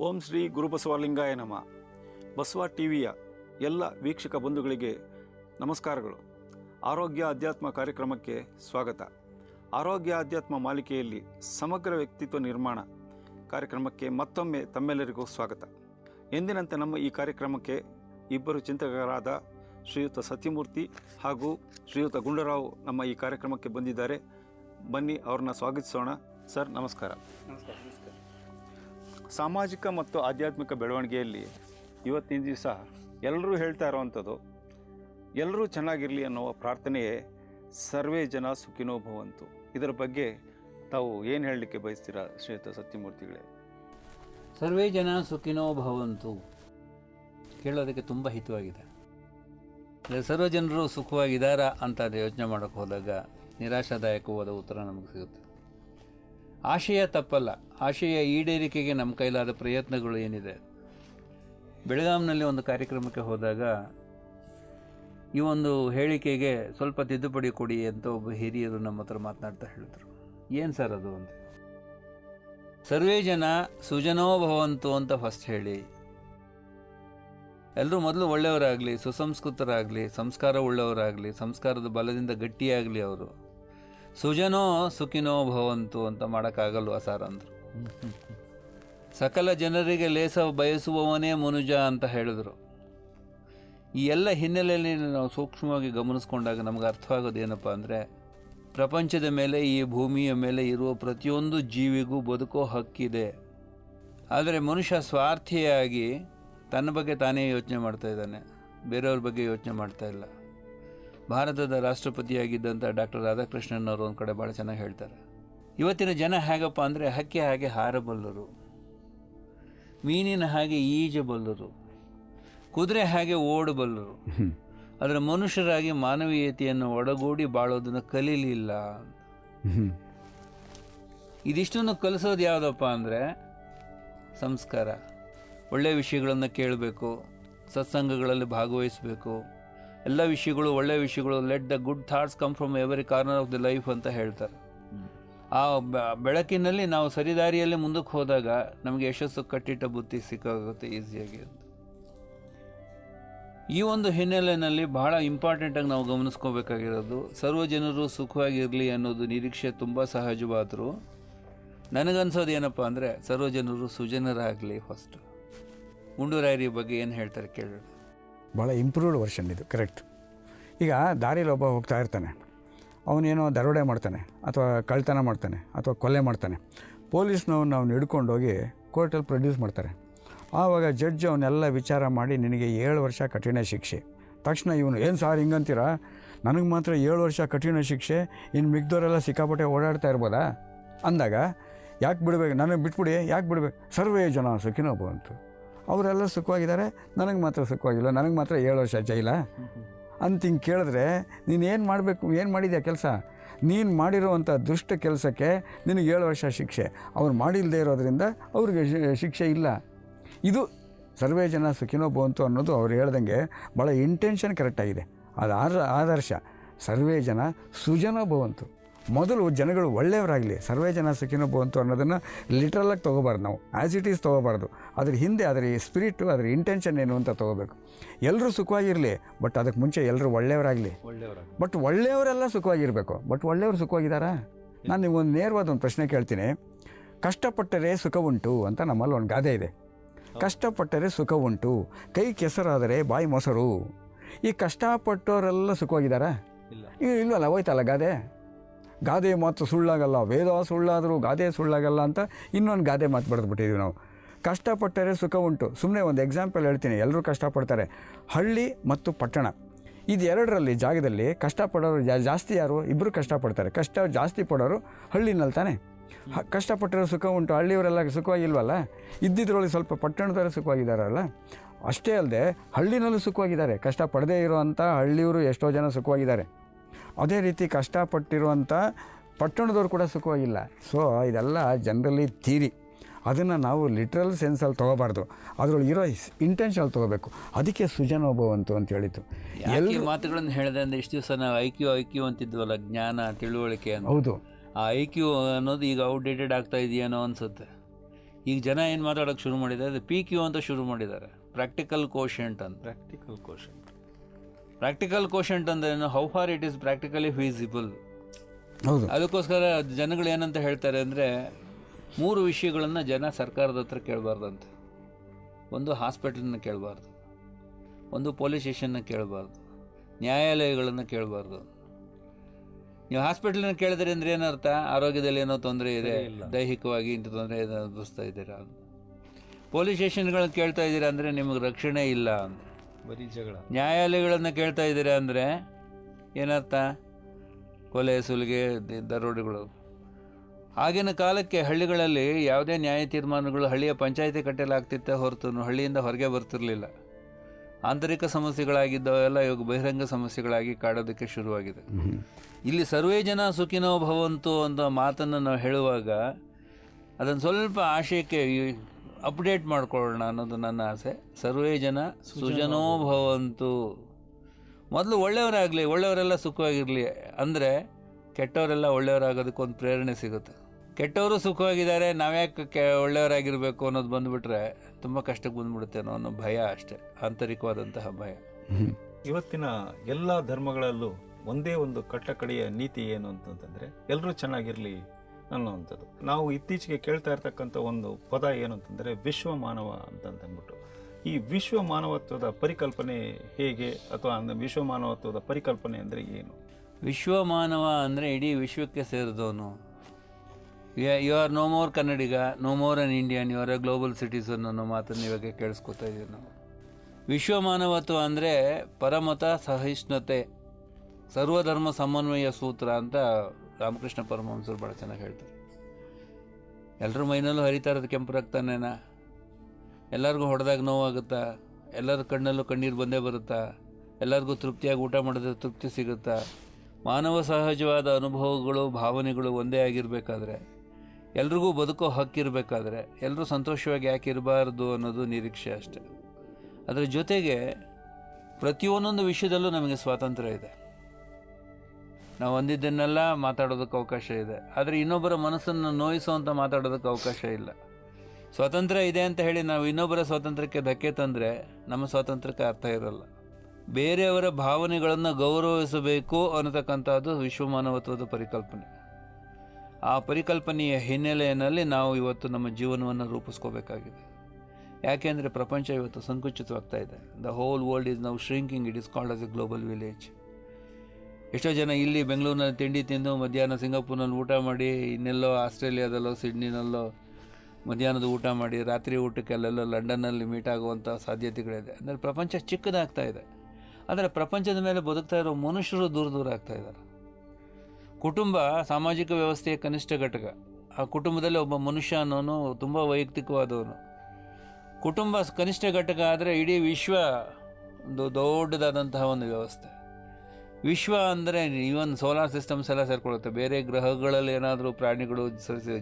ಓಂ ಶ್ರೀ ಗುರುಬಸವಲಿಂಗಾಯ ನಮ. ಬಸವ ಟಿವಿಯ ಎಲ್ಲ ವೀಕ್ಷಕ ಬಂಧುಗಳಿಗೆ ನಮಸ್ಕಾರಗಳು. ಆರೋಗ್ಯ ಅಧ್ಯಾತ್ಮ ಕಾರ್ಯಕ್ರಮಕ್ಕೆ ಸ್ವಾಗತ. ಆರೋಗ್ಯ ಅಧ್ಯಾತ್ಮ ಮಾಲಿಕೆಯಲ್ಲಿ ಸಮಗ್ರ ವ್ಯಕ್ತಿತ್ವ ನಿರ್ಮಾಣ ಕಾರ್ಯಕ್ರಮಕ್ಕೆ ಮತ್ತೊಮ್ಮೆ ತಮ್ಮೆಲ್ಲರಿಗೂ ಸ್ವಾಗತ. ಎಂದಿನಂತೆ ನಮ್ಮ ಈ ಕಾರ್ಯಕ್ರಮಕ್ಕೆ ಇಬ್ಬರು ಚಿಂತಕರಾದ ಶ್ರೀಯುತ ಸತ್ಯಮೂರ್ತಿ ಹಾಗೂ ಶ್ರೀಯುತ ಗುಂಡರಾವ್ ನಮ್ಮ ಈ ಕಾರ್ಯಕ್ರಮಕ್ಕೆ ಬಂದಿದ್ದಾರೆ. ಬನ್ನಿ ಅವ್ರನ್ನ ಸ್ವಾಗತಿಸೋಣ. ಸರ್, ನಮಸ್ಕಾರ. ನಮಸ್ಕಾರ ನಮಸ್ಕಾರ. ಸಾಮಾಜಿಕ ಮತ್ತು ಆಧ್ಯಾತ್ಮಿಕ ಬೆಳವಣಿಗೆಯಲ್ಲಿ ಇವತ್ತಿನ ದಿವಸ ಎಲ್ಲರೂ ಹೇಳ್ತಾ ಇರೋವಂಥದ್ದು, ಎಲ್ಲರೂ ಚೆನ್ನಾಗಿರಲಿ ಅನ್ನುವ ಪ್ರಾರ್ಥನೆಯೇ ಸರ್ವೇ ಜನ ಸುಖಿನೋ ಭವಂತು. ಇದರ ಬಗ್ಗೆ ತಾವು ಏನು ಹೇಳಲಿಕ್ಕೆ ಬಯಸ್ತೀರಾ ಶ್ರೀಯುತ ಸತ್ಯಮೂರ್ತಿಗಳೇ? ಸರ್ವೇ ಜನ ಸುಖಿನೋ ಭವಂತು. ಕೇಳೋದಕ್ಕೆ ತುಂಬ ಹಿತವಾಗಿದೆ. ಸರ್ವ ಜನರು ಸುಖವಾಗಿದ್ದಾರಾ ಅಂತ ಯೋಚನೆ ಮಾಡೋಕ್ಕೆ ಹೋದಾಗ ನಿರಾಶಾದಾಯಕವಾದ ಉತ್ತರ ನಮಗೆ ಸಿಗುತ್ತೆ. ಆಶಯ ತಪ್ಪಲ್ಲ. ಆಶಯ ಈಡೇರಿಕೆಗೆ ನಮ್ಮ ಕೈಲಾದ ಪ್ರಯತ್ನಗಳು ಏನಿದೆ? ಬೆಳಗಾಂನಲ್ಲಿ ಒಂದು ಕಾರ್ಯಕ್ರಮಕ್ಕೆ ಹೋದಾಗ ಈ ಒಂದು ಹೇಳಿಕೆಗೆ ಸ್ವಲ್ಪ ತಿದ್ದುಪಡಿ ಕೊಡಿ ಅಂತ ಒಬ್ಬ ಹಿರಿಯರು ನಮ್ಮ ಹತ್ರ ಮಾತನಾಡ್ತಾ ಹೇಳಿದ್ರು. ಏನು ಸರ್ ಅದು ಅಂತ? ಸರ್ವೇ ಜನ ಸುಜನೋ ಭವಂತು ಅಂತ ಫಸ್ಟ್ ಹೇಳಿ. ಎಲ್ಲರೂ ಮೊದಲು ಒಳ್ಳೆಯವರಾಗಲಿ, ಸುಸಂಸ್ಕೃತರಾಗಲಿ, ಸಂಸ್ಕಾರ ಉಳ್ಳವರಾಗಲಿ, ಸಂಸ್ಕಾರದ ಬಲದಿಂದ ಗಟ್ಟಿಯಾಗಲಿ ಅವರು. ಸುಜನೋ ಸುಖಿನೋ ಭವಂತು ಅಂತ ಮಾಡೋಕ್ಕಾಗಲ್ವಾ ಸರ್ ಅಂದರು. ಸಕಲ ಜನರಿಗೆ ಲೇಸ ಬಯಸುವವನೇ ಮನುಜ ಅಂತ ಹೇಳಿದರು. ಈ ಎಲ್ಲ ಹಿನ್ನೆಲೆಯಲ್ಲಿ ನಾವು ಸೂಕ್ಷ್ಮವಾಗಿ ಗಮನಿಸ್ಕೊಂಡಾಗ ನಮ್ಗೆ ಅರ್ಥವಾಗೋದು ಏನಪ್ಪ ಅಂದರೆ, ಪ್ರಪಂಚದ ಮೇಲೆ ಈ ಭೂಮಿಯ ಮೇಲೆ ಇರುವ ಪ್ರತಿಯೊಂದು ಜೀವಿಗೂ ಬದುಕೋ ಹಕ್ಕಿದೆ. ಆದರೆ ಮನುಷ್ಯ ಸ್ವಾರ್ಥಿಯಾಗಿ ತನ್ನ ಬಗ್ಗೆ ತಾನೇ ಯೋಚನೆ ಮಾಡ್ತಾ ಇದ್ದಾನೆ, ಬೇರೆಯವ್ರ ಬಗ್ಗೆ ಯೋಚನೆ ಮಾಡ್ತಾ ಇಲ್ಲ. ಭಾರತದ ರಾಷ್ಟ್ರಪತಿಯಾಗಿದ್ದಂಥ ಡಾಕ್ಟರ್ ರಾಧಾಕೃಷ್ಣನ್ ಅವರು ಒಂದು ಕಡೆ ಭಾಳ ಚೆನ್ನಾಗಿ ಹೇಳ್ತಾರೆ. ಇವತ್ತಿನ ಜನ ಹೇಗಪ್ಪ ಅಂದರೆ ಹಕ್ಕಿ ಹಾಗೆ ಹಾರಬಲ್ಲರು ಮೀನಿನ ಹಾಗೆ ಈಜಬಲ್ಲರು ಕುದುರೆ ಹಾಗೆ ಓಡಬಲ್ಲರು ಆದರೆ ಮನುಷ್ಯರಾಗಿ ಮಾನವೀಯತೆಯನ್ನು ಒಡಗೂಡಿ ಬಾಳೋದನ್ನು ಕಲೀಲಿಲ್ಲ. ಇದಿಷ್ಟನ್ನು ಕಲಿಸೋದು ಯಾವುದಪ್ಪ ಅಂದರೆ ಸಂಸ್ಕಾರ. ಒಳ್ಳೆಯ ವಿಷಯಗಳನ್ನು ಕೇಳಬೇಕು, ಸತ್ಸಂಗಗಳಲ್ಲಿ ಭಾಗವಹಿಸಬೇಕು ಎಲ್ಲ ವಿಷಯಗಳು ಒಳ್ಳೆಯ ವಿಷಯಗಳು let the good thoughts come from every corner of the life ಅಂತ ಹೇಳ್ತಾರೆ. ಆ ಬೆಳಕಿನಲ್ಲಿ ನಾವು ಸರಿದಾರಿಯಲ್ಲಿ ಮುಂದಕ್ಕೆ ಹೋದಾಗ ನಮಗೆ ಯಶಸ್ಸು, ಕಟ್ಟಿಟ್ಟ ಬುತ್ತಿ ಸಿಕ್ಕಾಗುತ್ತೆ ಈಸಿಯಾಗಿ ಅಂತ. ಈ ಒಂದು ಹಿನ್ನೆಲೆಯಲ್ಲಿ ಬಹಳ ಇಂಪಾರ್ಟೆಂಟಾಗಿ ನಾವು ಗಮನಿಸ್ಕೋಬೇಕಾಗಿರೋದು, ಸರ್ವ ಜನರು ಸುಖವಾಗಿರಲಿ ಅನ್ನೋದು ನಿರೀಕ್ಷೆ ತುಂಬ ಸಹಜವಾದರೂ ನನಗನ್ಸೋದು ಏನಪ್ಪ ಅಂದರೆ ಸರ್ವ ಜನರು ಸುಜನರಾಗಲಿ ಫಸ್ಟು ಗುಂಡೂರಾಯರಿ ಬಗ್ಗೆ ಏನು ಹೇಳ್ತಾರೆ ಕೇಳೋಣ. ಭಾಳ ಇಂಪ್ರೂವ್ಡ್ ವರ್ಷನ್ ಇದು ಕರೆಕ್ಟ್ ಈಗ ದಾರಿಯಲ್ಲಿ ಒಬ್ಬ ಹೋಗ್ತಾ ಇರ್ತಾನೆ. ಅವನೇನೋ ದರೋಡೆ ಮಾಡ್ತಾನೆ, ಅಥವಾ ಕಳ್ತನ ಮಾಡ್ತಾನೆ, ಅಥವಾ ಕೊಲೆ ಮಾಡ್ತಾನೆ. ಪೊಲೀಸ್ನವ್ನು ಅವ್ನು ಹಿಡ್ಕೊಂಡೋಗಿ ಕೋರ್ಟಲ್ಲಿ ಪ್ರೊಡ್ಯೂಸ್ ಮಾಡ್ತಾರೆ. ಆವಾಗ ಜಡ್ಜ್ ಅವನ್ನೆಲ್ಲ ವಿಚಾರ ಮಾಡಿ, ನಿನಗೆ ಏಳು ವರ್ಷ ಕಠಿಣ ಶಿಕ್ಷೆ. ತಕ್ಷಣ ಇವನು, ಏನು ಸಾರ್ ಹಿಂಗಂತೀರಾ? ನನಗೆ ಮಾತ್ರ ಏಳು ವರ್ಷ ಕಠಿಣ ಶಿಕ್ಷೆ ಇನ್ನು ಮಿಗ್ದವರೆಲ್ಲ ಸಿಕ್ಕಾಪಟ್ಟೆ ಓಡಾಡ್ತಾ ಇರ್ಬೋದಾ? ಅಂದಾಗ, ಯಾಕೆ ಬಿಡಬೇಕು? ನನಗೆ ಬಿಟ್ಬಿಡಿ, ಯಾಕೆ ಬಿಡಬೇಕು? ಸರ್ವೇ ಜನ ಸುಖಿನೋ ಬಂತು ಅವರೆಲ್ಲ ಸುಖವಾಗಿದ್ದಾರೆ. ನನಗೆ ಮಾತ್ರ ಸುಖವಾಗಿಲ್ಲ. ನನಗೆ ಮಾತ್ರ ಏಳು ವರ್ಷ ಜೈಲ ಅಂತ ಹಿಂಗೆ ಕೇಳಿದ್ರೆ, ನೀನು ಏನು ಮಾಡಬೇಕು, ಏನು ಮಾಡಿದ್ಯಾ ಕೆಲಸ? ನೀನು ಮಾಡಿರುವಂಥ ದುಷ್ಟ ಕೆಲಸಕ್ಕೆ ನಿನಗೆ ಏಳು ವರ್ಷ ಶಿಕ್ಷೆ. ಅವ್ರು ಮಾಡಿಲ್ಲದೆ ಇರೋದ್ರಿಂದ ಅವ್ರಿಗೆ ಶಿಕ್ಷೆ ಇಲ್ಲ. ಇದು ಸರ್ವೇ ಜನ ಸುಖಿನೋ ಬಂತು ಅನ್ನೋದು ಅವ್ರು ಹೇಳ್ದಂಗೆ ಭಾಳ ಇಂಟೆನ್ಷನ್ ಕರೆಕ್ಟಾಗಿದೆ ಅದು ಆದ ಆದರ್ಶ. ಸರ್ವೇ ಜನ ಸುಜನ ಭವಂತು. ಮೊದಲು ಜನಗಳು ಒಳ್ಳೆಯವರಾಗಲಿ ಸರ್ವೇ ಜನ ಸುಖಿನೋ ಬಂತು ಅನ್ನೋದನ್ನು ಲಿಟ್ರಲಾಗಿ ತೊಗೋಬಾರ್ದು ನಾವು. ಆ್ಯಸ್ ಇಟ್ ಈಸ್ ತೊಗೋಬಾರ್ದು. ಅದ್ರ ಹಿಂದೆ ಅದರ ಸ್ಪಿರಿಟು ಅದರ ಇಂಟೆನ್ಷನ್ ಏನು ಅಂತ ತೊಗೋಬೇಕು. ಎಲ್ಲರೂ ಸುಖವಾಗಿರಲಿ ಬಟ್ ಅದಕ್ಕೆ ಮುಂಚೆ ಎಲ್ಲರೂ ಒಳ್ಳೆಯವರಾಗಲಿ. ಒಳ್ಳೆಯವರ ಬಟ್ ಒಳ್ಳೆಯವರೆಲ್ಲ ಸುಖವಾಗಿರಬೇಕು. ಬಟ್ ಒಳ್ಳೆಯವರು ಸುಖವಾಗಿದ್ದಾರಾ? ನಾನು ನೀವು ಒಂದು ನೇರವಾದ ಒಂದು ಪ್ರಶ್ನೆ ಕೇಳ್ತೀನಿ. ಕಷ್ಟಪಟ್ಟರೆ ಸುಖ ಉಂಟು ಅಂತ ನಮ್ಮಲ್ಲಿ ಒಂದು ಗಾದೆ ಇದೆ. ಕಷ್ಟಪಟ್ಟರೆ ಸುಖ ಉಂಟು. ಕೈ ಕೆಸರಾದರೆ ಬಾಯಿ ಮೊಸರು. ಈ ಕಷ್ಟಪಟ್ಟವರೆಲ್ಲ ಸುಖವಾಗಿದ್ದಾರಾ? ಇಲ್ಲ. ಇಲ್ಲವಲ್ಲ ಇಲ್ವಲ್ಲ ಹೋಯ್ತಲ್ಲ ಗಾದೆ? ಗಾದೆ ಮಾತು ಸುಳ್ಳಾಗಲ್ಲ, ವೇದ ಸುಳ್ಳಾದರೂ ಗಾದೆ ಸುಳ್ಳಾಗಲ್ಲ ಅಂತ ಇನ್ನೊಂದು ಗಾದೆ ಮಾತು ಬರೆದುಬಿಟ್ಟಿದ್ದೀವಿ ನಾವು. ಕಷ್ಟಪಟ್ಟರೆ ಸುಖ ಉಂಟು. ಸುಮ್ಮನೆ ಒಂದು ಎಕ್ಸಾಂಪಲ್ ಹೇಳ್ತೀನಿ. ಎಲ್ಲರೂ ಕಷ್ಟಪಡ್ತಾರೆ. ಹಳ್ಳಿ ಮತ್ತು ಪಟ್ಟಣ. ಇದು ಎರಡರಲ್ಲಿ ಜಾಗದಲ್ಲಿ ಕಷ್ಟಪಡೋರು ಜಾಸ್ತಿ ಯಾರು? ಇಬ್ಬರು ಕಷ್ಟಪಡ್ತಾರೆ. ಕಷ್ಟ ಜಾಸ್ತಿ ಪಡೋರು ಹಳ್ಳಿನಲ್ಲಿ ತಾನೆ. ಕಷ್ಟಪಟ್ಟರೆ ಸುಖ ಉಂಟು. ಹಳ್ಳಿಯವರೆಲ್ಲ ಸುಖವಾಗಿಲ್ವಲ್ಲ? ಇದ್ದಿದ್ರೊಳಗೆ ಸ್ವಲ್ಪ ಪಟ್ಟಣದವರು ಸುಖವಾಗಿದ್ದಾರಲ್ಲ? ಅಷ್ಟೇ ಅಲ್ಲದೆ ಹಳ್ಳಿನಲ್ಲೂ ಸುಖವಾಗಿದ್ದಾರೆ. ಕಷ್ಟ ಪಡದೇ ಇರುವಂಥ ಹಳ್ಳಿಯವರು ಎಷ್ಟೋ ಜನ ಸುಖವಾಗಿದ್ದಾರೆ. ಅದೇ ರೀತಿ ಕಷ್ಟಪಟ್ಟಿರುವಂಥ ಪಟ್ಟಣದವ್ರು ಕೂಡ ಸುಖವಾಗಿಲ್ಲ. ಸೊ ಇದೆಲ್ಲ ಜನರಲಿ ಥೀರಿ. ಅದನ್ನು ನಾವು ಲಿಟ್ರಲ್ ಸೆನ್ಸಲ್ಲಿ ತೊಗೋಬಾರ್ದು. ಅದರೊಳಗೆ ಇರೋ ಇಂಟೆನ್ಷನಲ್ಲಿ ತೊಗೋಬೇಕು. ಅದಕ್ಕೆ ಸುಜನೋಭವಂತು ಅಂತ ಹೇಳಿತು ಎಲ್ಲಿ ಮಾತುಗಳನ್ನು ಹೇಳಿದೆ ಅಂದರೆ ಇಷ್ಟು ದಿವಸ ನಾವು ಐ ಕ್ಯೂ ಐ ಕ್ಯೂ ಅಂತಿದ್ವಲ್ಲ ಜ್ಞಾನ ತಿಳುವಳಿಕೆ ಅಂತ. ಹೌದು. ಆ ಐ ಕ್ಯೂ ಅನ್ನೋದು ಈಗ ಔಟ್ಡೇಟೆಡ್ ಆಗ್ತಾ ಇದೆಯೇನೋ ಅನಿಸುತ್ತೆ. ಈಗ ಜನ ಏನು ಮಾತಾಡೋಕ್ಕೆ ಶುರು ಮಾಡಿದ್ದಾರೆ? ಅದು ಪಿ ಕ್ಯೂ ಅಂತ ಶುರು ಮಾಡಿದ್ದಾರೆ. ಪ್ರಾಕ್ಟಿಕಲ್ ಕೋಶೆಂಟ್ ಅಂತ. ಪ್ರಾಕ್ಟಿಕಲ್ ಕ್ವಶನ್ ಪ್ರಾಕ್ಟಿಕಲ್ ಕೋಶೆಂಟ್ ಅಂದ್ರೆ how far it is practically feasible ಹೌದು. ಅದಕ್ಕೋಸ್ಕರ ಜನಗಳು ಏನಂತ ಹೇಳ್ತಾರೆ ಅಂದರೆ ಮೂರು ವಿಷಯಗಳನ್ನು ಜನ ಸರ್ಕಾರದ ಹತ್ರ ಕೇಳಬಾರ್ದಂತೆ. ಒಂದು ಹಾಸ್ಪಿಟಲ್ನ ಕೇಳಬಾರ್ದು. ಒಂದು ಪೊಲೀಸ್ ಸ್ಟೇಷನ್ನ ಕೇಳಬಾರ್ದು. ನ್ಯಾಯಾಲಯಗಳನ್ನು ಕೇಳಬಾರ್ದು. ನೀವು ಹಾಸ್ಪಿಟಲ್ನ ಕೇಳಿದ್ರೆ ಅಂದ್ರೆ ಏನರ್ಥ? ಆರೋಗ್ಯದಲ್ಲಿ ಏನೋ ತೊಂದರೆ ಇದೆ ದೈಹಿಕವಾಗಿ ಇಂಥ ತೊಂದರೆ ಇದೆ ಅನುಭವಿಸ್ತಾ ಇದ್ದೀರಾ ಪೊಲೀಸ್ ಸ್ಟೇಷನ್ಗಳನ್ನ ಕೇಳ್ತಾ ಇದ್ದೀರಾ ಅಂದರೆ ನಿಮಗೆ ರಕ್ಷಣೆ ಇಲ್ಲ ಅಂತ. ಬರೀ ಜಗಳ. ನ್ಯಾಯಾಲಯಗಳನ್ನು ಕೇಳ್ತಾ ಇದ್ದೀರಾ ಅಂದರೆ ಏನರ್ಥ? ಕೊಲೆ ಸುಲಿಗೆ ದ- ದರೋಡೆಗಳು. ಆಗಿನ ಕಾಲಕ್ಕೆ ಹಳ್ಳಿಗಳಲ್ಲಿ ಯಾವುದೇ ನ್ಯಾಯ ತೀರ್ಮಾನಗಳು ಹಳ್ಳಿಯ ಪಂಚಾಯತಿ ಕಟ್ಟಲಾಗ್ತಿತ್ತೆ ಹೊರತು ಹಳ್ಳಿಯಿಂದ ಹೊರಗೆ ಬರ್ತಿರಲಿಲ್ಲ. ಆಂತರಿಕ ಸಮಸ್ಯೆಗಳಾಗಿದ್ದವೆಲ್ಲ ಇವಾಗ ಬಹಿರಂಗ ಸಮಸ್ಯೆಗಳಾಗಿ ಕಾಡೋದಕ್ಕೆ ಶುರುವಾಗಿದೆ. ಇಲ್ಲಿ ಸರ್ವೇ ಜನ ಸುಖಿನೋ ಭವಂತು ಅಂತ ಮಾತನ್ನು ನಾವು ಹೇಳುವಾಗ ಅದನ್ನು ಸ್ವಲ್ಪ ಆಶಯಕ್ಕೆ ಅಪ್ಡೇಟ್ ಮಾಡ್ಕೊಳ್ಳೋಣ ಅನ್ನೋದು ನನ್ನ ಆಸೆ. ಸರ್ವೇ ಜನ ಸುಜನೋ ಭವಂತು. ಮೊದಲು ಒಳ್ಳೆಯವರಾಗಲಿ ಒಳ್ಳೆಯವರೆಲ್ಲ ಸುಖವಾಗಿರಲಿ ಅಂದರೆ ಕೆಟ್ಟವರೆಲ್ಲ ಒಳ್ಳೆಯವರಾಗೋದಕ್ಕೆ ಒಂದು ಪ್ರೇರಣೆ ಸಿಗುತ್ತೆ. ಕೆಟ್ಟವರು ಸುಖವಾಗಿದ್ದಾರೆ ನಾವ್ಯಾಕೆ ಕೆ ಒಳ್ಳೆಯವರಾಗಿರಬೇಕು ಅನ್ನೋದು ಬಂದುಬಿಟ್ರೆ ತುಂಬ ಕಷ್ಟಕ್ಕೆ ಬಂದ್ಬಿಡುತ್ತೆ ಅನ್ನೋ ಭಯ ಅಷ್ಟೇ ಆಂತರಿಕವಾದಂತಹ ಭಯ. ಇವತ್ತಿನ ಎಲ್ಲ ಧರ್ಮಗಳಲ್ಲೂ ಒಂದೇ ಒಂದು ಕಟ್ಟಕಡೆಯ ನೀತಿ ಏನು ಅಂತಂದ್ರೆ ಎಲ್ಲರೂ ಚೆನ್ನಾಗಿರ್ಲಿ ಅನ್ನೋವಂಥದ್ದು. ನಾವು ಇತ್ತೀಚೆಗೆ ಕೇಳ್ತಾ ಇರ್ತಕ್ಕಂಥ ಒಂದು ಪದ ಏನು ಅಂತಂದರೆ ವಿಶ್ವ ಮಾನವ ಅಂತಂತಂದ್ಬಿಟ್ಟು ಈ ವಿಶ್ವ ಮಾನವತ್ವದ ಪರಿಕಲ್ಪನೆ ಹೇಗೆ ಅಥವಾ ಅಂದರೆ ವಿಶ್ವ ಮಾನವತ್ವದ ಪರಿಕಲ್ಪನೆ ಅಂದರೆ ಏನು? ವಿಶ್ವ ಮಾನವ ಅಂದರೆ ಇಡೀ ವಿಶ್ವಕ್ಕೆ ಸೇರಿದವನು. You are no more Kannadiga no more an Indian you are a global citizen ಅನ್ನೋ ಮಾತನ್ನು ಇವಾಗ ಕೇಳಿಸ್ಕೊತಾ ಇದ್ದೀವಿ ನಾವು. ವಿಶ್ವ ಮಾನವತ್ವ ಅಂದರೆ ಪರಮತ ಸಹಿಷ್ಣುತೆ, ಸರ್ವಧರ್ಮ ಸಮನ್ವಯ ಸೂತ್ರ ಅಂತ ರಾಮಕೃಷ್ಣ ಪರಮಹಂಸರು ಭಾಳ ಚೆನ್ನಾಗಿ ಹೇಳ್ತಾರೆ. ಎಲ್ಲರ ಮೈನಲ್ಲೂ ಹರಿತಾ ಇರೋದು ಕೆಂಪು ರಕ್ತನೇನ ಎಲ್ಲರಿಗೂ ಹೊಡೆದಾಗ ನೋವಾಗುತ್ತಾ? ಎಲ್ಲರ ಕಣ್ಣಲ್ಲೂ ಕಣ್ಣೀರು ಬಂದೇ ಬರುತ್ತಾ? ಎಲ್ಲರಿಗೂ ತೃಪ್ತಿಯಾಗಿ ಊಟ ಮಾಡಿದ್ರೆ ತೃಪ್ತಿ ಸಿಗುತ್ತಾ? ಮಾನವ ಸಹಜವಾದ ಅನುಭವಗಳು, ಭಾವನೆಗಳು ಒಂದೇ ಆಗಿರಬೇಕಾದ್ರೆ, ಎಲ್ರಿಗೂ ಬದುಕೋ ಹಕ್ಕಿರಬೇಕಾದ್ರೆ ಎಲ್ಲರೂ ಸಂತೋಷವಾಗಿ ಯಾಕೆ ಇರಬಾರ್ದು ಅನ್ನೋದು ನಿರೀಕ್ಷೆ ಅಷ್ಟೆ. ಅದರ ಜೊತೆಗೆ ಪ್ರತಿಯೊಂದೊಂದು ವಿಷಯದಲ್ಲೂ ನಮಗೆ ಸ್ವಾತಂತ್ರ್ಯ ಇದೆ. ನಾವು ಹೊಂದಿದ್ದನ್ನೆಲ್ಲ ಮಾತಾಡೋದಕ್ಕೆ ಅವಕಾಶ ಇದೆ. ಆದರೆ ಇನ್ನೊಬ್ಬರ ಮನಸ್ಸನ್ನು ನೋಯಿಸುವಂಥ ಮಾತಾಡೋದಕ್ಕೆ ಅವಕಾಶ ಇಲ್ಲ. ಸ್ವಾತಂತ್ರ್ಯ ಇದೆ ಅಂತ ಹೇಳಿ ನಾವು ಇನ್ನೊಬ್ಬರ ಸ್ವಾತಂತ್ರ್ಯಕ್ಕೆ ಧಕ್ಕೆ ತಂದರೆ ನಮ್ಮ ಸ್ವಾತಂತ್ರ್ಯಕ್ಕೆ ಅರ್ಥ ಇರಲ್ಲ. ಬೇರೆಯವರ ಭಾವನೆಗಳನ್ನು ಗೌರವಿಸಬೇಕು ಅನ್ನತಕ್ಕಂಥದ್ದು ವಿಶ್ವಮಾನವತ್ವದ ಪರಿಕಲ್ಪನೆ. ಆ ಪರಿಕಲ್ಪನೆಯ ಹಿನ್ನೆಲೆಯಲ್ಲಿ ನಾವು ಇವತ್ತು ನಮ್ಮ ಜೀವನವನ್ನು ರೂಪಿಸ್ಕೋಬೇಕಾಗಿದೆ. ಯಾಕೆಂದರೆ ಪ್ರಪಂಚ ಇವತ್ತು ಸಂಕುಚಿತವಾಗ್ತಾ ಇದೆ. The whole world is now shrinking it is called as a global village ಎಷ್ಟೋ ಜನ ಇಲ್ಲಿ ಬೆಂಗಳೂರಿನಲ್ಲಿ ತಿಂಡಿ ತಿಂದು ಮಧ್ಯಾಹ್ನ ಸಿಂಗಾಪುರ್ನಲ್ಲಿ ಊಟ ಮಾಡಿ, ಇನ್ನೆಲ್ಲೋ ಆಸ್ಟ್ರೇಲಿಯಾದಲ್ಲೋ, ಸಿಡ್ನಿನಲ್ಲೋ ಮಧ್ಯಾಹ್ನದ ಊಟ ಮಾಡಿ, ರಾತ್ರಿ ಊಟಕ್ಕೆ ಅಲ್ಲೆಲ್ಲೋ ಲಂಡನ್ನಲ್ಲಿ ಮೀಟ್ ಆಗುವಂಥ ಸಾಧ್ಯತೆಗಳಿದೆ ಅಂದರೆ ಪ್ರಪಂಚ ಚಿಕ್ಕದಾಗ್ತಾ ಇದೆ. ಆದರೆ ಪ್ರಪಂಚದ ಮೇಲೆ ಬದುಕ್ತಾ ಇರೋ ಮನುಷ್ಯರು ದೂರ ದೂರ ಆಗ್ತಾ ಇದ್ದಾರೆ. ಕುಟುಂಬ ಸಾಮಾಜಿಕ ವ್ಯವಸ್ಥೆಯ ಕನಿಷ್ಠ ಘಟಕ. ಆ ಕುಟುಂಬದಲ್ಲಿ ಒಬ್ಬ ಮನುಷ್ಯ ಅನ್ನೋನು ತುಂಬ ವೈಯಕ್ತಿಕವಾದವನು. ಕುಟುಂಬ ಕನಿಷ್ಠ ಘಟಕ ಆದರೆ ಇಡೀ ವಿಶ್ವ ಒಂದು ದೊಡ್ಡದಾದಂತಹ ಒಂದು ವ್ಯವಸ್ಥೆ. ವಿಶ್ವ ಅಂದರೆ ಈವನ್ ಸೋಲಾರ್ ಸಿಸ್ಟಮ್ಸ್ ಎಲ್ಲ ಸೇರ್ಕೊಳ್ಳುತ್ತೆ. ಬೇರೆ ಗ್ರಹಗಳಲ್ಲಿ ಏನಾದರೂ ಪ್ರಾಣಿಗಳು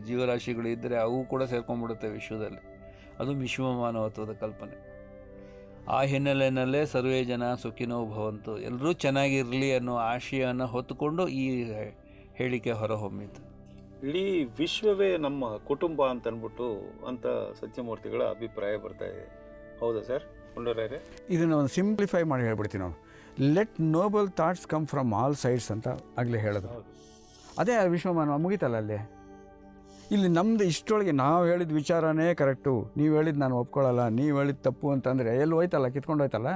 ಜೀವರಾಶಿಗಳು ಇದ್ದರೆ ಅವು ಕೂಡ ಸೇರ್ಕೊಂಡ್ಬಿಡುತ್ತೆ ವಿಶ್ವದಲ್ಲಿ. ಅದು ವಿಶ್ವ ಮಾನವತ್ವದ ಕಲ್ಪನೆ. ಆ ಹಿನ್ನೆಲೆಯಲ್ಲೇ ಸರ್ವೇ ಜನ ಸುಖಿನೋ ಭವಂತು. ಎಲ್ಲರೂ ಚೆನ್ನಾಗಿರಲಿ ಅನ್ನೋ ಆಶಯವನ್ನು ಹೊತ್ತುಕೊಂಡು ಈ ಹೇಳಿಕೆ ಹೊರಹೊಮ್ಮಿತು. ಇಡೀ ವಿಶ್ವವೇ ನಮ್ಮ ಕುಟುಂಬ ಅಂತ ಅನ್ಬಿಟ್ಟು ಅಂತ ಸತ್ಯಮೂರ್ತಿಗಳ ಅಭಿಪ್ರಾಯ ಬರ್ತಾ ಇದೆ. ಹೌದಾ ಸರ್? ಕೊಂಡೋರೇ ಇದನ್ನು ಒಂದು ಸಿಂಪ್ಲಿಫೈ ಮಾಡಿ ಹೇಳ್ಬಿಡ್ತೀನಿ ನಾವು let noble thoughts come from all sides ಅಂತ ಆಗಲೇ ಹೇಳಿದ್ರು. ಅದೇ ವಿಶ್ವಮಾನವ ಮುಗೀತಲ್ಲ ಅಲ್ಲಿ? ಇಲ್ಲಿ ನಮ್ಮದು ಇಷ್ಟೊಳಗೆ ನಾವು ಹೇಳಿದ ವಿಚಾರನೇ ಕರೆಕ್ಟು ನೀವು ಹೇಳಿದ ನಾನು ಒಪ್ಕೊಳ್ಳಲ್ಲ ನೀವು ಹೇಳಿದ ತಪ್ಪು ಅಂತಂದರೆ ಎಲ್ಲಿ ಹೋಯ್ತಲ್ಲ, ಕಿತ್ಕೊಂಡು ಹೋಯ್ತಲ್ಲ?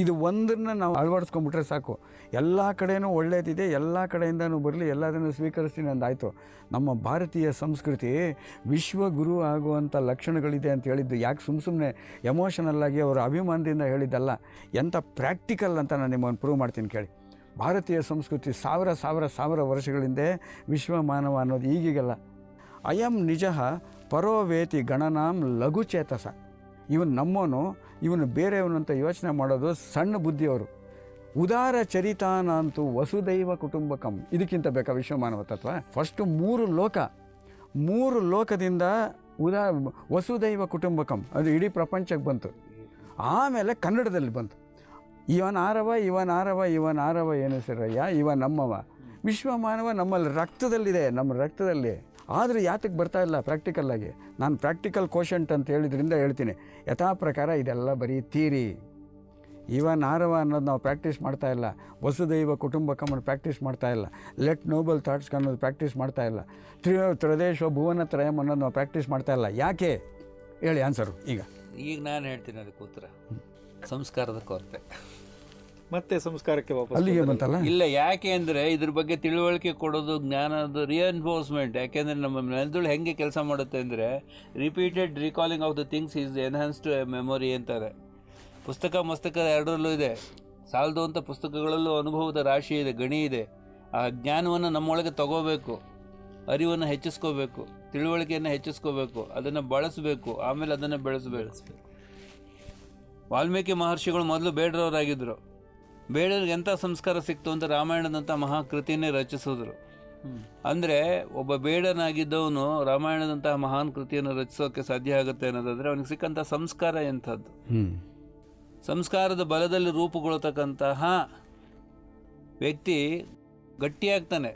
ಇದು ಒಂದನ್ನು ನಾವು ಅಳವಡಿಸ್ಕೊಂಡ್ಬಿಟ್ರೆ ಸಾಕು. ಎಲ್ಲ ಕಡೆಯೂ ಒಳ್ಳೇದಿದೆ, ಎಲ್ಲ ಕಡೆಯಿಂದನೂ ಬರಲಿ, ಎಲ್ಲದನ್ನು ಸ್ವೀಕರಿಸ್ತೀನಿ ಅಂದಾಯಿತು. ನಮ್ಮ ಭಾರತೀಯ ಸಂಸ್ಕೃತಿ ವಿಶ್ವಗುರು ಆಗುವಂಥ ಲಕ್ಷಣಗಳಿದೆ ಅಂತ ಹೇಳಿದ್ದು, ಯಾಕೆ ಸುಮ್ಮ ಸುಮ್ಮನೆ ಎಮೋಷನಲ್ ಆಗಿ ಅವರ ಅಭಿಮಾನದಿಂದ ಹೇಳಿದ್ದಲ್ಲ ಎಂಥ ಪ್ರಾಕ್ಟಿಕಲ್ ಅಂತ ನಾನು ನಿಮ್ಮನ್ನು ಪ್ರೂವ್ ಮಾಡ್ತೀನಿ ಕೇಳಿ. ಭಾರತೀಯ ಸಂಸ್ಕೃತಿ ಸಾವಿರ ಸಾವಿರ ಸಾವಿರ ವರ್ಷಗಳಿಂದೆ ವಿಶ್ವ ಮಾನವ ಅನ್ನೋದು ಈಗೀಗಲ್ಲ. ಅಯಂ ನಿಜ ಪರೋವೇತಿ ಗಣನಾಂ ಲಘುಚೇತಸ ಇವನು ನಮ್ಮೋನು, ಇವನು ಬೇರೆಯವನಂತ ಯೋಚನೆ ಮಾಡೋದು ಸಣ್ಣ ಬುದ್ಧಿಯವರು. ಉದಾರ ಚರಿತಾನಂತೂ ವಸುದೈವ ಕುಟುಂಬಕಂ. ಇದಕ್ಕಿಂತ ಬೇಕಾ ವಿಶ್ವಮಾನವ ತತ್ವ. ಫಸ್ಟು ಮೂರು ಲೋಕ. ಮೂರು ಲೋಕದಿಂದ ಉದಾ, ವಸುದೈವ ಕುಟುಂಬಕಂ. ಅದು ಇಡೀ ಪ್ರಪಂಚಕ್ಕೆ ಬಂತು. ಆಮೇಲೆ ಕನ್ನಡದಲ್ಲಿ ಬಂತು. ಇವನ ಆರವ ಇವನ ಆರವ ಇವನ ಆರವ ಏನು ಸರಯ್ಯ ಇವ ನಮ್ಮವ. ವಿಶ್ವ ಮಾನವ ನಮ್ಮಲ್ಲಿ ರಕ್ತದಲ್ಲಿದೆ, ನಮ್ಮ ರಕ್ತದಲ್ಲಿ. ಆದರೆ ಯಾತಕ್ಕೆ ಬರ್ತಾ ಇಲ್ಲ ಪ್ರಾಕ್ಟಿಕಲ್ಲಾಗಿ ನಾನು ಪ್ರಾಕ್ಟಿಕಲ್ ಕೋಶಂಟ್ ಅಂತ ಹೇಳಿದ್ರಿಂದ ಹೇಳ್ತೀನಿ. ಯಥಾ ಪ್ರಕಾರ ಇದೆಲ್ಲ ಬರೀ ತೀರಿ ಇವ ನಾರವ ಅನ್ನೋದು ನಾವು ಪ್ರಾಕ್ಟೀಸ್ ಮಾಡ್ತಾ ಇಲ್ಲ. ವಸುದೈವ ಕುಟುಂಬಕಮ್ಮನ್ನು ಪ್ರಾಕ್ಟೀಸ್ ಮಾಡ್ತಾ ಇಲ್ಲ. ಲೆಟ್ ನೋಬಲ್ ಥಾಟ್ಸ್ ಅನ್ನೋದು ಪ್ರಾಕ್ಟೀಸ್ ಮಾಡ್ತಾ ಇಲ್ಲ. ತ್ರಿ, ತ್ರದೇಶ ಭುವನ ತ್ರಯಂ ಅನ್ನೋದು ನಾವು ಪ್ರಾಕ್ಟೀಸ್ ಮಾಡ್ತಾ ಇಲ್ಲ. ಯಾಕೆ? ಹೇಳಿ ಆನ್ಸರು ಈಗ. ಈಗ ನಾನು ಹೇಳ್ತೀನಿ ಅದಕ್ಕೆ ಉತ್ತರ. ಸಂಸ್ಕಾರದ ಕೊರತೆ. ಮತ್ತೆ ಸಂಸ್ಕಾರಕ್ಕೆ ವಾಪಸ್ ಅಲ್ಲಿಗೆ ಬಂತಲ್ಲ? ಇಲ್ಲ ಯಾಕೆ ಅಂದರೆ ಇದ್ರ ಬಗ್ಗೆ ತಿಳುವಳಿಕೆ ಕೊಡೋದು ಜ್ಞಾನದ ರಿಎನ್ಫೋರ್ಸ್ಮೆಂಟ್ ಯಾಕೆಂದರೆ ನಮ್ಮ ಮೆದುಳು ಹೆಂಗೆ ಕೆಲಸ ಮಾಡುತ್ತೆ ಅಂದರೆ repeated recalling of the things is enhanced memory ಅಂತಾರೆ. ಪುಸ್ತಕ ಮಸ್ತಕ ಎರಡರಲ್ಲೂ ಇದೆ. ಸಾಲದು ಅಂತ ಪುಸ್ತಕಗಳಲ್ಲೂ ಅನುಭವದ ರಾಶಿ ಇದೆ ಗಣಿ ಇದೆ. ಆ ಜ್ಞಾನವನ್ನು ನಮ್ಮೊಳಗೆ ತಗೋಬೇಕು. ಅರಿವನ್ನು ಹೆಚ್ಚಿಸ್ಕೋಬೇಕು. ತಿಳುವಳಿಕೆಯನ್ನು ಹೆಚ್ಚಿಸ್ಕೋಬೇಕು. ಅದನ್ನು ಬಳಸಬೇಕು. ಆಮೇಲೆ ಅದನ್ನು ಬೆಳೆಸಬೇಕು. ವಾಲ್ಮೀಕಿ ಮಹರ್ಷಿಗಳು ಮೊದಲು ಬೇಡರವರಾಗಿದ್ದರು ಬೇಡರಿಗೆ ಎಂಥ ಸಂಸ್ಕಾರ ಸಿಕ್ತು ಅಂತ ರಾಮಾಯಣದಂಥ ಮಹಾಕೃತಿಯನ್ನೇ ರಚಿಸಿದ್ರು. ಅಂದರೆ ಒಬ್ಬ ಬೇಡನಾಗಿದ್ದವನು ರಾಮಾಯಣದಂತಹ ಮಹಾನ್ ಕೃತಿಯನ್ನು ರಚಿಸೋಕೆ ಸಾಧ್ಯ ಆಗುತ್ತೆ ಅನ್ನೋದಾದರೆ ಅವನಿಗೆ ಸಿಕ್ಕಂಥ ಸಂಸ್ಕಾರ ಎಂಥದ್ದು. ಸಂಸ್ಕಾರದ ಬಲದಲ್ಲಿ ರೂಪುಗೊಳ್ತಕ್ಕಂತಹ ವ್ಯಕ್ತಿ ಗಟ್ಟಿಯಾಗ್ತಾನೆ.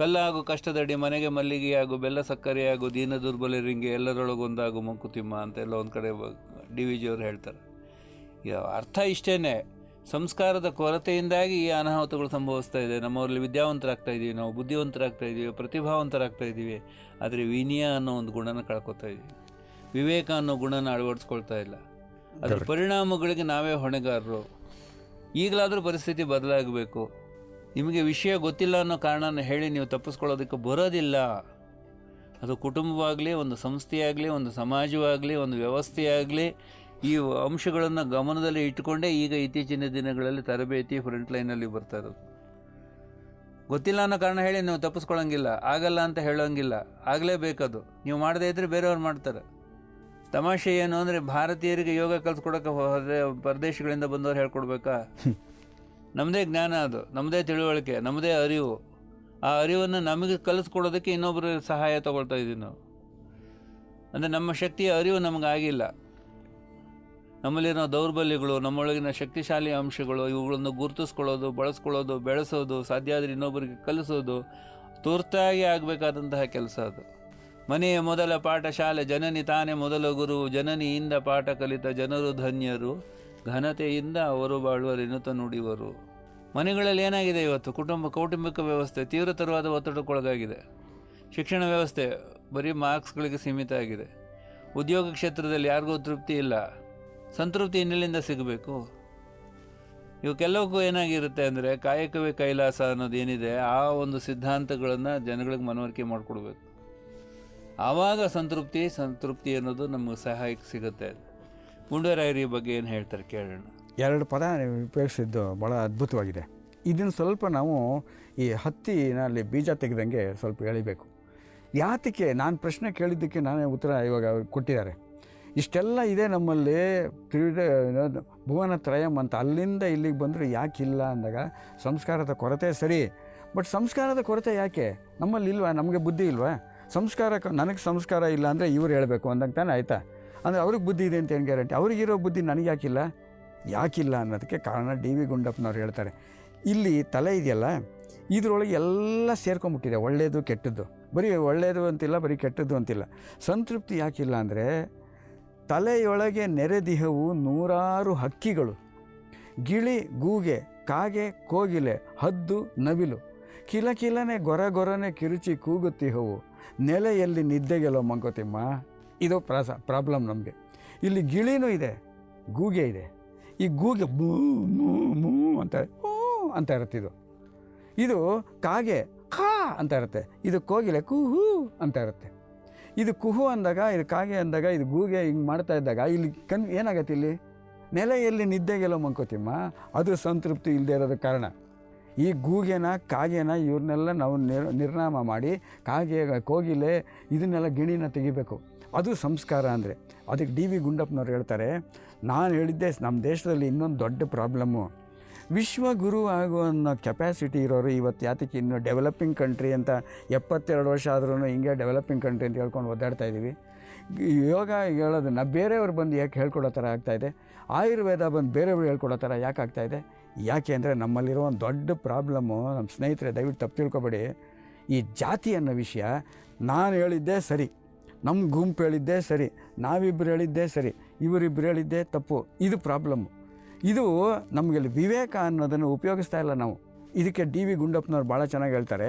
ಕಲ್ಲಾಗು ಕಷ್ಟದಡಿ ಮನೆಗೆ ಮಲ್ಲಿಗೆ ಆಗು ಬೆಲ್ಲ ಸಕ್ಕರೆ ಆಗು ದೀನ ದುರ್ಬಲರಿಂಗೆ ಎಲ್ಲರೊಳಗೊಂದಾಗು ಮಂಕುತಿಮ್ಮ ಅಂತೆಲ್ಲ ಒಂದು ಕಡೆ ಡಿ ವಿ ಜಿಯವರು ಹೇಳ್ತಾರೆ ಅರ್ಥ ಇಷ್ಟೇ ಸಂಸ್ಕಾರದ ಕೊರತೆಯಿಂದಾಗಿ ಈ ಅನಾಹುತಗಳು ಸಂಭವಿಸ್ತಾ ಇದೆ. ನಮ್ಮವರಲ್ಲಿ ವಿದ್ಯಾವಂತರಾಗ್ತಾ ಇದ್ದೀವಿ ನಾವು ಬುದ್ಧಿವಂತರಾಗ್ತಾ ಇದ್ದೀವಿ ಪ್ರತಿಭಾವಂತರಾಗ್ತಾ ಇದ್ದೀವಿ ಆದರೆ ವಿನಯ ಅನ್ನೋ ಒಂದು ಗುಣನ ಕಳ್ಕೊತಾ ಇದ್ದೀವಿ ವಿವೇಕ ಅನ್ನೋ ಗುಣನ ಅಳವಡಿಸ್ಕೊಳ್ತಾ ಇಲ್ಲ. ಅದರ ಪರಿಣಾಮಗಳಿಗೆ ನಾವೇ ಹೊಣೆಗಾರರು. ಈಗಲಾದರೂ ಪರಿಸ್ಥಿತಿ ಬದಲಾಗಬೇಕು. ನಿಮಗೆ ವಿಷಯ ಗೊತ್ತಿಲ್ಲ ಅನ್ನೋ ಕಾರಣನ ಹೇಳಿ ನೀವು ತಪ್ಪಿಸ್ಕೊಳ್ಳೋದಕ್ಕೆ ಬರೋದಿಲ್ಲ. ಅದು ಕುಟುಂಬವಾಗಲಿ ಒಂದು ಸಂಸ್ಥೆಯಾಗಲಿ ಒಂದು ಸಮಾಜವಾಗಲಿ ಒಂದು ವ್ಯವಸ್ಥೆಯಾಗಲಿ ಈ ಅಂಶಗಳನ್ನು ಗಮನದಲ್ಲಿ ಇಟ್ಟುಕೊಂಡೇ ಈಗ ಇತ್ತೀಚಿನ ದಿನಗಳಲ್ಲಿ ತರಬೇತಿ ಫ್ರಂಟ್ ಲೈನಲ್ಲಿ ಬರ್ತಾ ಇರೋದು. ಗೊತ್ತಿಲ್ಲ ಅನ್ನೋ ಕಾರಣ ಹೇಳಿ ನೀವು ತಪ್ಪಿಸ್ಕೊಳ್ಳೋಂಗಿಲ್ಲ. ಆಗಲ್ಲ ಅಂತ ಹೇಳೋಂಗಿಲ್ಲ. ಆಗಲೇಬೇಕದು ನೀವು ಮಾಡದೇ ಇದ್ದರೆ ಬೇರೆಯವ್ರು ಮಾಡ್ತಾರೆ. ತಮಾಷೆ ಏನು ಅಂದರೆ ಭಾರತೀಯರಿಗೆ ಯೋಗ ಕಲಿಸ್ಕೊಡೋಕೆ ಪರದೇಶಗಳಿಂದ ಬಂದವ್ರು ಹೇಳ್ಕೊಡ್ಬೇಕಾ? ನಮ್ಮದೇ ಜ್ಞಾನ ಅದು. ನಮ್ಮದೇ ತಿಳುವಳಿಕೆ ನಮ್ಮದೇ ಅರಿವು. ಆ ಅರಿವನ್ನು ನಮಗೆ ಕಲಿಸ್ಕೊಡೋದಕ್ಕೆ ಇನ್ನೊಬ್ಬರ ಸಹಾಯ ತಗೊಳ್ತಾ ಇದ್ದೀವಿ ನಾವು. ಅಂದರೆ ನಮ್ಮ ಶಕ್ತಿಯ ಅರಿವು ನಮಗಾಗಿಲ್ಲ ನಮ್ಮಲ್ಲಿರೋ ದೌರ್ಬಲ್ಯಗಳು, ನಮ್ಮೊಳಗಿನ ಶಕ್ತಿಶಾಲಿ ಅಂಶಗಳು, ಇವುಗಳನ್ನು ಗುರುತಿಸ್ಕೊಳ್ಳೋದು, ಬಳಸ್ಕೊಳ್ಳೋದು, ಬೆಳೆಸೋದು, ಸಾಧ್ಯ ಆದರೆ ಇನ್ನೊಬ್ಬರಿಗೆ ಕಲಿಸೋದು ತುರ್ತಾಗಿ ಆಗಬೇಕಾದಂತಹ ಕೆಲಸ ಅದು. ಮನೆಯ ಮೊದಲ ಪಾಠ ಶಾಲೆ, ಜನನಿ ತಾನೇ ಮೊದಲ ಗುರು, ಜನನಿಯಿಂದ ಪಾಠ ಕಲಿತ ಜನರು ಧನ್ಯರು, ಘನತೆಯಿಂದ ಅವರು ಬಾಳುವರೆನುತ ನುಡಿವರು ಮನೆಗಳಲ್ಲಿ ಏನಾಗಿದೆ ಇವತ್ತು? ಕುಟುಂಬ, ಕೌಟುಂಬಿಕ ವ್ಯವಸ್ಥೆ, ತೀವ್ರತರವಾದ ಒತ್ತಡಕ್ಕೊಳಗಾಗಿದೆ. ಶಿಕ್ಷಣ ವ್ಯವಸ್ಥೆ ಬರೀ ಮಾರ್ಕ್ಸ್ಗಳಿಗೆ ಸೀಮಿತ ಆಗಿದೆ. ಉದ್ಯೋಗ ಕ್ಷೇತ್ರದಲ್ಲಿ ಯಾರಿಗೂ ತೃಪ್ತಿ ಇಲ್ಲ. ಸಂತೃಪ್ತಿ ಇನ್ನೆಲ್ಲಿಂದ ಸಿಗಬೇಕು? ಇವಕ್ಕೆಲ್ಲವಕ್ಕೂ ಏನಾಗಿರುತ್ತೆ ಅಂದರೆ ಕಾಯಕವೇ ಕೈಲಾಸ ಅನ್ನೋದು ಏನಿದೆ, ಆ ಒಂದು ಸಿದ್ಧಾಂತಗಳನ್ನು ಜನಗಳಿಗೆ ಮನವರಿಕೆ ಮಾಡಿಕೊಡ್ಬೇಕು. ಆವಾಗ ಸಂತೃಪ್ತಿ ಸಂತೃಪ್ತಿ ಅನ್ನೋದು ನಮಗೆ ಸಹಾಯಕ್ಕೆ ಸಿಗುತ್ತೆ. ಗುಂಡರಾಯರಿ ಬಗ್ಗೆ ಏನು ಹೇಳ್ತಾರೆ ಕೇಳೋಣ. ಎರಡು ಪದ ಉಪಯೋಗಿಸಿದ್ದು ಭಾಳ ಅದ್ಭುತವಾಗಿದೆ. ಇದನ್ನು ಸ್ವಲ್ಪ ನಾವು ಈ ಹತ್ತಿನಲ್ಲಿ ಬೀಜ ತೆಗೆದಂಗೆ ಸ್ವಲ್ಪ ಎಳಿಬೇಕು. ಯಾತಕ್ಕೆ? ನಾನು ಪ್ರಶ್ನೆ ಕೇಳಿದ್ದಕ್ಕೆ ನಾನೇ ಉತ್ತರ ಇವಾಗ ಕೊಟ್ಟಿದ್ದಾರೆ. ಇಷ್ಟೆಲ್ಲ ಇದೆ ನಮ್ಮಲ್ಲಿ. ಏನದು ಭುವನ ತ್ರಯಂ ಅಂತ. ಅಲ್ಲಿಂದ ಇಲ್ಲಿಗೆ ಬಂದರೂ ಯಾಕಿಲ್ಲ ಅಂದಾಗ, ಸಂಸ್ಕಾರದ ಕೊರತೆ ಸರಿ. ಬಟ್ ಸಂಸ್ಕಾರದ ಕೊರತೆ ಯಾಕೆ? ನಮ್ಮಲ್ಲಿ ಇಲ್ವಾ? ನಮಗೆ ಬುದ್ಧಿ ಇಲ್ವಾ? ಸಂಸ್ಕಾರ ನನಗೆ ಸಂಸ್ಕಾರ ಇಲ್ಲ ಅಂದರೆ ಇವ್ರು ಹೇಳಬೇಕು ಅಂದಂಗೆ ತಾನೇ ಆಯಿತಾ? ಅಂದರೆ ಅವ್ರಿಗೆ ಬುದ್ಧಿ ಇದೆ ಅಂತ ಏನು ಗ್ಯಾರಂಟಿ? ಅವ್ರಿಗಿರೋ ಬುದ್ಧಿ ನನಗೆ ಯಾಕಿಲ್ಲ ಯಾಕಿಲ್ಲ ಅನ್ನೋದಕ್ಕೆ ಕಾರಣ ಡಿ ವಿ ಗುಂಡಪ್ಪನವ್ರು ಹೇಳ್ತಾರೆ. ಇಲ್ಲಿ ತಲೆ ಇದೆಯಲ್ಲ, ಇದರೊಳಗೆ ಎಲ್ಲ ಸೇರ್ಕೊಂಬಿಟ್ಟಿದೆ. ಒಳ್ಳೆಯದು ಕೆಟ್ಟದ್ದು. ಬರೀ ಒಳ್ಳೆಯದು ಅಂತಿಲ್ಲ, ಬರೀ ಕೆಟ್ಟದ್ದು ಅಂತಿಲ್ಲ. ಸಂತೃಪ್ತಿ ಯಾಕಿಲ್ಲ ಅಂದರೆ ತಲೆಯೊಳಗೆ ನೆರೆದಿಹವು ನೂರಾರು ಹಕ್ಕಿಗಳು. ಗಿಳಿ, ಗೂಗೆ, ಕಾಗೆ, ಕೋಗಿಲೆ, ಹದ್ದು, ನವಿಲು. ಕಿಲಕಿಲನೆ ಗೊರಗೊರನೆ ಗೊರ ಗೊರನೆ ಕಿರುಚಿ ಕೂಗುತ್ತಿಹವು. ನೆಲೆಯಲ್ಲಿ ನಿದ್ದೆಗೆಲ್ಲೋ ಮಂಕೋತಿಮ್ಮ ಇದು ಪ್ರಾಸ, ಪ್ರಾಬ್ಲಮ್ ನಮಗೆ. ಇಲ್ಲಿ ಗಿಳಿನೂ ಇದೆ, ಗೂಗೆ ಇದೆ. ಈ ಗೂಗೆ ಮೂ ಮೂ ಮೂ ಅಂತ, ಹೂ ಅಂತ ಇರುತ್ತೆ ಇದು. ಕಾಗೆ ಖಾ ಅಂತ ಇರುತ್ತೆ. ಇದು ಕೋಗಿಲೆ ಕುಹು ಅಂತ ಇರುತ್ತೆ. ಇದು ಕುಹು ಅಂದಾಗ, ಇದು ಕಾಗೆ ಅಂದಾಗ, ಇದು ಗೂಗೆ ಹಿಂಗೆ ಮಾಡ್ತಾ ಇದ್ದಾಗ ಇಲ್ಲಿ ಕನ್ ಏನಾಗತ್ತೆ ಇಲ್ಲಿ? ನೆಲೆಯಲ್ಲಿ ನಿದ್ದೆಗೆಲ್ಲೋ ಮಂಕೋತಿಮ್ಮ ಅದು ಸಂತೃಪ್ತಿ ಇಲ್ಲದೆ ಇರೋದ ಕಾರಣ. ಈ ಗೂಗೆನ, ಕಾಗೆನ ಇವ್ರನ್ನೆಲ್ಲ ನಾವು ನಿರ್ ನಿರ್ನಾಮ ಮಾಡಿ ಕಾಗೆ, ಕೋಗಿಲೆ ಇದನ್ನೆಲ್ಲ ಗಿಣಿನ ತೆಗಿಬೇಕು. ಅದು ಸಂಸ್ಕಾರ ಅಂದರೆ. ಅದಕ್ಕೆ ಡಿ ವಿ ಗುಂಡಪ್ಪನವ್ರು ಹೇಳ್ತಾರೆ, ನಾನು ಹೇಳಿದ್ದೆ ನಮ್ಮ ದೇಶದಲ್ಲಿ ಇನ್ನೊಂದು ದೊಡ್ಡ ಪ್ರಾಬ್ಲಮ್ಮು. ವಿಶ್ವಗುರು ಆಗೋ ಅನ್ನೋ ಕೆಪಾಸಿಟಿ ಇರೋರು ಇವತ್ತು ಯಾತಕ್ಕೆ ಇನ್ನು ಡೆವಲಪಿಂಗ್ ಕಂಟ್ರಿ ಅಂತ ಎಪ್ಪತ್ತೆರಡು ವರ್ಷ ಆದ್ರೂ ಹಿಂಗೆ ಡೆವಲಪಿಂಗ್ ಕಂಟ್ರಿ ಅಂತ ಹೇಳ್ಕೊಂಡು ಒದ್ದಾಡ್ತಾ ಇದ್ದೀವಿ ಯೋಗ ಹೇಳೋದನ್ನು ಬೇರೆಯವ್ರು ಬಂದು ಯಾಕೆ ಹೇಳ್ಕೊಡೋ ಥರ ಆಗ್ತಾಯಿದೆ ಆಯುರ್ವೇದ ಬಂದು ಬೇರೆಯವ್ರು ಹೇಳ್ಕೊಡೋ ಥರ ಯಾಕೆ ಆಗ್ತಾಯಿದೆ ಯಾಕೆ ಅಂದರೆ ನಮ್ಮಲ್ಲಿರೋ ಒಂದು ದೊಡ್ಡ ಪ್ರಾಬ್ಲಮ್ಮು, ನಮ್ಮ ಸ್ನೇಹಿತರೆ ದಯವಿಟ್ಟು ತಪ್ಪು ತಿಳ್ಕೊಬೇಡಿ. ಈ ಜಾತಿ ಅನ್ನೋ ವಿಷಯ ನಾನು ಹೇಳಿದ್ದೇ ಸರಿ, ನಮ್ಮ ಗುಂಪು ಹೇಳಿದ್ದೇ ಸರಿ ನಾವಿಬ್ಬರು ಹೇಳಿದ್ದೇ ಸರಿ ಇವರಿಬ್ಬರು ಹೇಳಿದ್ದೇ ತಪ್ಪು. ಇದು ಪ್ರಾಬ್ಲಮ್ಮು. ಇದು ನಮಗೆಲ್ಲಿ ವಿವೇಕ ಅನ್ನೋದನ್ನು ಉಪಯೋಗಿಸ್ತಾ ಇಲ್ಲ ನಾವು. ಇದಕ್ಕೆ ಡಿ ವಿ ಗುಂಡಪ್ಪನವ್ರು ಭಾಳ ಚೆನ್ನಾಗಿ ಹೇಳ್ತಾರೆ,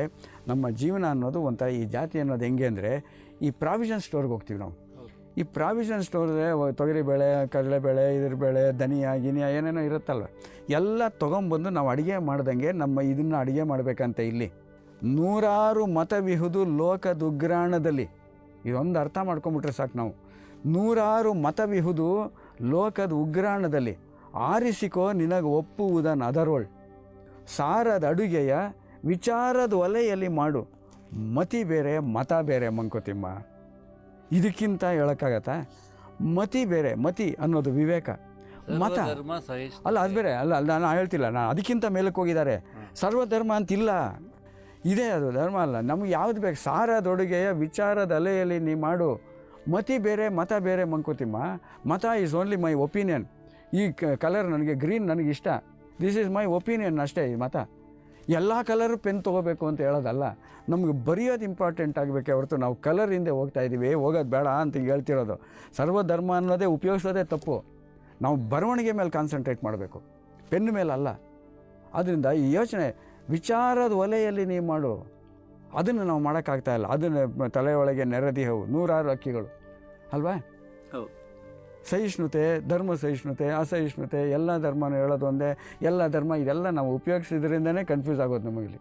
ನಮ್ಮ ಜೀವನ ಅನ್ನೋದು ಒಂಥರ ಈ ಜಾತಿ ಅನ್ನೋದು ಹೆಂಗೆ ಅಂದರೆ ಈ ಪ್ರಾವಿಷನ್ ಸ್ಟೋರ್ಗೆ ಹೋಗ್ತೀವಿ ನಾವು. ಈ ಪ್ರಾವಿಷನ್ ಸ್ಟೋರ್ ತೊಗರಿ ಬೇಳೆ ಇದ್ರ ಬೇಳೆ, ಧನಿಯಾ, ಗಿನಿಯಾ ಏನೇನೋ ಇರುತ್ತಲ್ವ. ಎಲ್ಲ ತೊಗೊಂಬಂದು ನಾವು ಅಡುಗೆ ಮಾಡ್ದಂಗೆ ನಮ್ಮ ಇದನ್ನು ಅಡುಗೆ ಮಾಡಬೇಕಂತ ಇಲ್ಲಿ. ನೂರಾರು ಮತವಿಹುದು ಲೋಕದುಗ್ರಾಣದಲ್ಲಿ. ಇದೊಂದು ಅರ್ಥ ಮಾಡ್ಕೊಂಬಿಟ್ರೆ ಸಾಕು ನಾವು. ನೂರಾರು ಮತವಿಹುದು ಲೋಕದ ಉಗ್ರಾಣದಲ್ಲಿ ಆರಿಸಿಕೋ ನಿನಗೆ ಒಪ್ಪುವುದನ್ನು ಅದರೊಳ್. ಸಾರದ ಅಡುಗೆಯ ವಿಚಾರದ ಒಲೆಯಲ್ಲಿ ಮಾಡು. ಮತಿ ಬೇರೆ ಮತ ಬೇರೆ ಮಂಕುತಿಮ್ಮ. ಇದಕ್ಕಿಂತ ಹೇಳೋಕ್ಕಾಗತ್ತಾ? ಮತಿ ಬೇರೆ ಮತಿ ಅನ್ನೋದು ವಿವೇಕ. ಮತ. ಅಲ್ಲ ಅದು ಬೇರೆ. ಅಲ್ಲ ಅಲ್ಲ ನಾನು ಹೇಳ್ತಿಲ್ಲ. ನಾನು ಅದಕ್ಕಿಂತ ಮೇಲಕ್ಕೆ ಹೋಗಿದ್ದಾರೆ. ಸರ್ವಧರ್ಮ ಅಂತಿಲ್ಲ. ಇದೇ ಅದು ಧರ್ಮ ಅಲ್ಲ. ನಮ್ಗೆ ಯಾವ್ದು ಬೇಕು? ಸಾರದೊಡುಗೆಯ ವಿಚಾರದ ಅಲೆಯಲ್ಲಿ ನೀ ಮಾಡು. ಮತಿ ಬೇರೆ ಮತ ಬೇರೆ ಮಂಕುತಿಮ್ಮ. ಮತ ಈಸ್ ಓನ್ಲಿ ಮೈ ಒಪಿನಿಯನ್ ಈ ಕಲರ್ ನನಗೆ ಗ್ರೀನ್ ನನಗೆ ಇಷ್ಟ ದಿಸ್ ಈಸ್ ಮೈ ಒಪಿನಿಯನ್ ಅಷ್ಟೇ ಈ ಮತ. ಎಲ್ಲ ಕಲರ್ ಪೆನ್ ತೊಗೋಬೇಕು ಅಂತ ಹೇಳೋದಲ್ಲ, ನಮಗೆ ಬರೆಯೋದು ಇಂಪಾರ್ಟೆಂಟ್ ಆಗಬೇಕೆ ಹೊರತು ನಾವು ಕಲರ್ ಹಿಂದೆ ಹೋಗ್ತಾ ಇದ್ದೀವಿ ಹೋಗೋದು ಬೇಡ ಅಂತ ಹೇಳ್ತಿರೋದು. ಸರ್ವಧರ್ಮ ಅನ್ನೋದೇ ಉಪಯೋಗಿಸೋದೇ ತಪ್ಪು. ನಾವು ಬರವಣಿಗೆ ಮೇಲೆ ಕಾನ್ಸಂಟ್ರೇಟ್ ಮಾಡಬೇಕು. ಪೆನ್ ಮೇಲೆ ಅಲ್ಲ. ಅದರಿಂದ ಈ ಯೋಚನೆ, ವಿಚಾರದ ಒಲೆಯಲ್ಲಿ ನೀವು ಮಾಡು. ಅದನ್ನು ನಾವು ಮಾಡೋಕ್ಕಾಗ್ತಾ ಇಲ್ಲ. ಅದನ್ನು ತಲೆಯೊಳಗೆ ನೆರೆದಿಹವು ನೂರಾರು ಅಕ್ಕಿಗಳು ಅಲ್ವಾ? ಹೌದು. ಸಹಿಷ್ಣುತೆ ಧರ್ಮ ಸಹಿಷ್ಣುತೆ ಅಸಹಿಷ್ಣುತೆ ಎಲ್ಲ ಧರ್ಮನೂ ಹೇಳೋದು ಒಂದೇ. ಎಲ್ಲ ಧರ್ಮ ಇದೆಲ್ಲ ನಾವು ಉಪಯೋಗಿಸಿದ್ರಿಂದನೇ ಕನ್ಫ್ಯೂಸ್ ಆಗೋದು ನಮಗಿಲ್ಲಿ.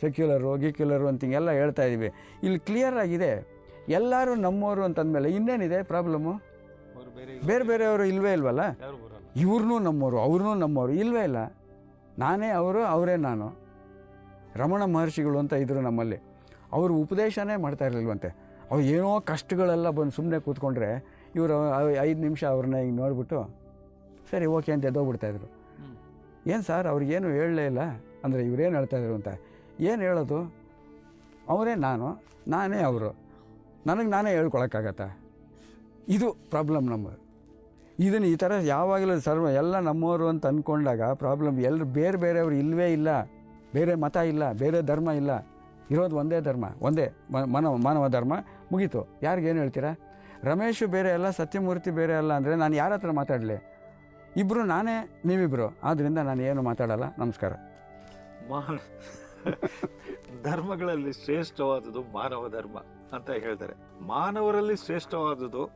ಸೆಕ್ಯುಲರು ಗಿಕ್ಯುಲರು ಅಂತ ಹಿಂಗೆಲ್ಲ ಹೇಳ್ತಾ ಇದ್ದೀವಿ. ಇಲ್ಲಿ ಕ್ಲಿಯರ್ ಆಗಿದೆ. ಎಲ್ಲರೂ ನಮ್ಮವರು ಅಂತಂದಮೇಲೆ ಇನ್ನೇನಿದೆ ಪ್ರಾಬ್ಲಮ್ಮು ಬೇರೆ ಬೇರೆ ಬೇರೆಯವರು ಇಲ್ವೇ ಇಲ್ವಲ್ಲ? ಇವ್ರನ್ನೂ ನಮ್ಮವರು ಅವ್ರನ್ನೂ ನಮ್ಮವರು ಇಲ್ವೇ ಇಲ್ಲ. ನಾನೇ ಅವರು ಅವರೇ ನಾನು. ರಮಣ ಮಹರ್ಷಿಗಳು ಅಂತ ಇದ್ದರು ನಮ್ಮಲ್ಲಿ. ಅವರು ಉಪದೇಶನೇ ಮಾಡ್ತಾ ಇರಲಿಲ್ವಂತೆ. ಅವ್ರು ಏನೋ ಕಷ್ಟಗಳೆಲ್ಲ ಬಂದು ಸುಮ್ಮನೆ ಕೂತ್ಕೊಂಡ್ರೆ ಇವರು ಐದು ನಿಮಿಷ ಅವ್ರನ್ನ ಹಿಂಗೆ ನೋಡಿಬಿಟ್ಟು ಸರಿ ಓಕೆ ಅಂತ ಎದ್ದೋಗ್ಬಿಡ್ತಾಯಿದ್ರು ಏನು ಸರ್ ಅವ್ರಿಗೇನು ಹೇಳಲೇ ಇಲ್ಲ? ಅಂದರೆ ಇವ್ರೇನು ಹೇಳ್ತಾಯಿದ್ರು ಅಂತ. ಏನು ಹೇಳೋದು? ಅವರೇ ನಾನು ನಾನೇ ಅವರು. ನನಗೆ ನಾನೇ ಹೇಳ್ಕೊಳಕ್ಕಾಗತ್ತ? ಇದು ಪ್ರಾಬ್ಲಮ್ ನಮ್ಮ ಇದನ್ನು ಈ ಥರ ಯಾವಾಗಲೂ ಸರ್ವ ಎಲ್ಲ ನಮ್ಮವರು ಅಂತ ಅಂದ್ಕೊಂಡಾಗ ಪ್ರಾಬ್ಲಮ್ ಎಲ್ಲರೂ ಬೇರೆ ಬೇರೆಯವರು ಇಲ್ಲವೇ ಇಲ್ಲ. ಬೇರೆ ಮತ ಇಲ್ಲ ಬೇರೆ ಧರ್ಮ ಇಲ್ಲ. ಇರೋದು ಒಂದೇ ಧರ್ಮ ಒಂದೇ ಮ- ಮಾನವ ಮಾನವ ಧರ್ಮ ಮುಗೀತು. ಯಾರಿಗೇನು ಹೇಳ್ತೀರಾ? ರಮೇಶು ಬೇರೆ ಅಲ್ಲ ಸತ್ಯಮೂರ್ತಿ ಬೇರೆ ಅಲ್ಲ ಅಂದರೆ ನಾನು ಯಾರ ಹತ್ರ ಮಾತಾಡಲಿ? ಇಬ್ಬರು ನಾನೇ ನೀವಿಬ್ಬರು ಆದ್ದರಿಂದ ನಾನು ಏನು ಮಾತಾಡಲ್ಲ. ನಮಸ್ಕಾರ. ಮಾನ ಧರ್ಮಗಳಲ್ಲಿ ಶ್ರೇಷ್ಠವಾದುದು ಮಾನವ ಧರ್ಮ ಅಂತ ಹೇಳ್ತಾರೆ. ಮಾನವರಲ್ಲಿ ಶ್ರೇಷ್ಠವಾದುದು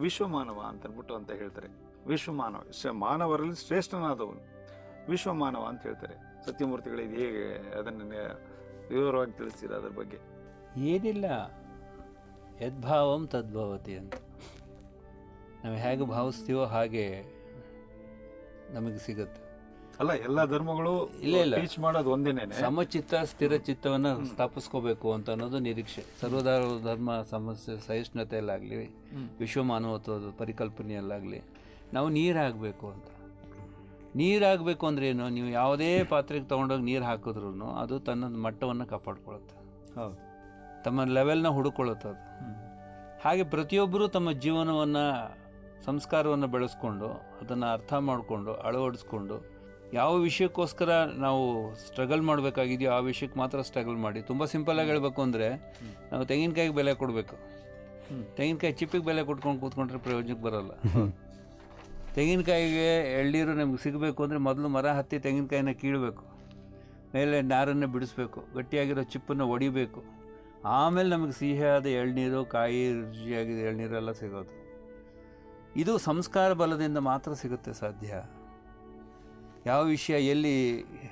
ವಿಶ್ವಮಾನವ ಅಂತ ಅಂದ್ಬಿಟ್ಟು ಅಂತ ಹೇಳ್ತಾರೆ. ವಿಶ್ವಮಾನವ ಶ- ಮಾನವರಲ್ಲಿ ಶ್ರೇಷ್ಠನಾದವನು ವಿಶ್ವಮಾನವ ಅಂತ ಹೇಳ್ತಾರೆ. ಸತ್ಯಮೂರ್ತಿಗಳಿಗೆ ಹೇಗೆ ಅದನ್ನು ವಿವರವಾಗಿ ತಿಳಿಸ್ತೀರ ಅದ್ರ ಬಗ್ಗೆ. ಏನಿಲ್ಲ. ಯದ್ಭಾವಂ ತದ್ಭವತಿ ಅಂತ. ನಾವು ಹೇಗೆ ಭಾವಿಸ್ತೀವೋ ಹಾಗೆ ನಮಗೆ ಸಿಗುತ್ತೆ. ಅಲ್ಲ ಎಲ್ಲ ಧರ್ಮಗಳು ಇಲ್ಲ, ಇಲ್ಲ. ಟೀಚ್ ಮಾಡೋದು ಒಂದೇನೆ ಸಮಚಿತ್ತ ಸ್ಥಿರ ಚಿತ್ತವನ್ನು ಸ್ಥಾಪಿಸ್ಕೋಬೇಕು ಅಂತ ಅನ್ನೋದು ನಿರೀಕ್ಷೆ. ಸರ್ವಧರ್ಮ ಧರ್ಮ ಸಮಸ್ಯೆ ಸಹಿಷ್ಣುತೆಯಲ್ಲಾಗಲಿ ವಿಶ್ವ ಮಾನವತ್ವದ ಪರಿಕಲ್ಪನೆಯಲ್ಲಾಗಲಿ ನಾವು ನೀರಾಗಬೇಕು ಅಂತ. ನೀರಾಗಬೇಕು ಅಂದ್ರೆ ಏನು? ನೀವು ಯಾವುದೇ ಪಾತ್ರೆಗೆ ತೊಗೊಂಡೋಗಿ ನೀರು ಹಾಕಿದ್ರು ಅದು ತನ್ನ ಮಟ್ಟವನ್ನು ಕಾಪಾಡ್ಕೊಳ್ಳುತ್ತೆ ಹೌದು. ತಮ್ಮ ಲೆವೆಲ್ನ ಹುಡುಕೊಳ್ಳುತ್ತೆ ಅದು. ಹಾಗೆ ಪ್ರತಿಯೊಬ್ಬರೂ ತಮ್ಮ ಜೀವನವನ್ನು, ಸಂಸ್ಕಾರವನ್ನು ಬೆಳೆಸ್ಕೊಂಡು, ಅದನ್ನು ಅರ್ಥ ಮಾಡಿಕೊಂಡು, ಅಳವಡಿಸ್ಕೊಂಡು, ಯಾವ ವಿಷಯಕ್ಕೋಸ್ಕರ ನಾವು ಸ್ಟ್ರಗಲ್ ಮಾಡಬೇಕಾಗಿದೆಯೋ ಆ ವಿಷಯಕ್ಕೆ ಮಾತ್ರ ಸ್ಟ್ರಗಲ್ ಮಾಡಿ. ತುಂಬ ಸಿಂಪಲಾಗಿ ಹೇಳಬೇಕು ಅಂದರೆ, ನಾವು ತೆಂಗಿನಕಾಯಿಗೆ ಬೆಲೆ ಕೊಡಬೇಕು. ತೆಂಗಿನಕಾಯಿ ಚಿಪ್ಪಿಗೆ ಬೆಲೆ ಕೊಟ್ಕೊಂಡು ಕೂತ್ಕೊಂಡ್ರೆ ಪ್ರಯೋಜನಕ್ಕೆ ಬರೋಲ್ಲ. ತೆಂಗಿನಕಾಯಿಗೆ ಎಳ್ನೀರು ನಮ್ಗೆ ಸಿಗಬೇಕು ಅಂದರೆ ಮೊದಲು ಮರ ಹತ್ತಿ ತೆಂಗಿನಕಾಯಿನ ಕೀಳಬೇಕು. ಮೇಲೆ ನಾರನ್ನು ಬಿಡಿಸ್ಬೇಕು. ಗಟ್ಟಿಯಾಗಿರೋ ಚಿಪ್ಪನ್ನು ಒಡಿಬೇಕು. ಆಮೇಲೆ ನಮಗೆ ಸಿಹಿಯಾದ ಎಳ್ನೀರು, ಕಾಯಿ ರುಚಿಯಾಗಿದ್ದ ಎಳ್ನೀರೆಲ್ಲ ಸಿಗೋದು. ಇದು ಸಂಸ್ಕಾರ ಬಲದಿಂದ ಮಾತ್ರ ಸಿಗುತ್ತೆ ಸಾಧ್ಯ. ಯಾವ ವಿಷಯ ಎಲ್ಲಿ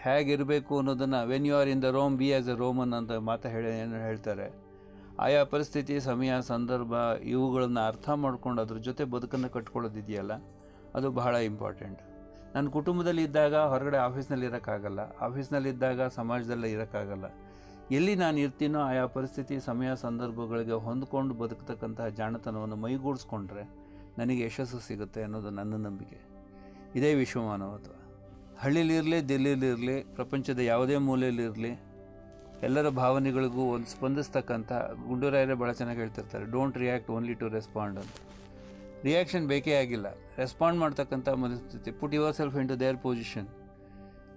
ಹೇಗಿರಬೇಕು ಅನ್ನೋದನ್ನು when you are in the Rome be as a Roman ಅಂತ ಮಾತು ಹೇಳಿ, ಏನು ಹೇಳ್ತಾರೆ, ಆಯಾ ಪರಿಸ್ಥಿತಿ, ಸಮಯ, ಸಂದರ್ಭ, ಇವುಗಳನ್ನು ಅರ್ಥ ಮಾಡ್ಕೊಂಡು ಅದ್ರ ಜೊತೆ ಬದುಕನ್ನು ಕಟ್ಕೊಳ್ಳೋದಿದೆಯಲ್ಲ, ಅದು ಬಹಳ ಇಂಪಾರ್ಟೆಂಟ್ ನನ್ನ ಕುಟುಂಬದಲ್ಲಿ ಇದ್ದಾಗ ಹೊರಗಡೆ ಆಫೀಸ್ನಲ್ಲಿ ಇರೋಕ್ಕಾಗಲ್ಲ. ಆಫೀಸ್ನಲ್ಲಿದ್ದಾಗ ಇದ್ದಾಗ ಸಮಾಜದಲ್ಲಿ ಇರೋಕ್ಕಾಗಲ್ಲ. ಎಲ್ಲಿ ನಾನು ಇರ್ತೀನೋ ಆಯಾ ಪರಿಸ್ಥಿತಿ, ಸಮಯ, ಸಂದರ್ಭಗಳಿಗೆ ಹೊಂದ್ಕೊಂಡು ಬದುಕ್ತಕ್ಕಂತಹ ಜಾಣತನವನ್ನು ಮೈಗೂಡಿಸ್ಕೊಂಡ್ರೆ ನನಗೆ ಯಶಸ್ಸು ಸಿಗುತ್ತೆ ಅನ್ನೋದು ನನ್ನ ನಂಬಿಕೆ. ಇದೇ ವಿಶ್ವಮಾನವತ್ವ. ಹಳ್ಳಿಲಿರಲಿ ದಿಲ್ಲಿಲಿರಲಿ ಪ್ರಪಂಚದ ಯಾವುದೇ ಮೂಲೆಯಲ್ಲಿರಲಿ ಎಲ್ಲರ ಭಾವನೆಗಳಿಗೂ ಒಂದು ಸ್ಪಂದಿಸ್ತಕ್ಕಂಥ ಗುಂಡೂರಾಯರೇ ಭಾಳ ಚೆನ್ನಾಗಿ ಹೇಳ್ತಿರ್ತಾರೆ don't react only to respond ಅಂತ. ರಿಯಾಕ್ಷನ್ ಬೇಕೇ ಆಗಿಲ್ಲ. ರೆಸ್ಪಾಂಡ್ ಮಾಡ್ತಕ್ಕಂಥ ಮನಸ್ಥಿತಿ. Put yourself into their position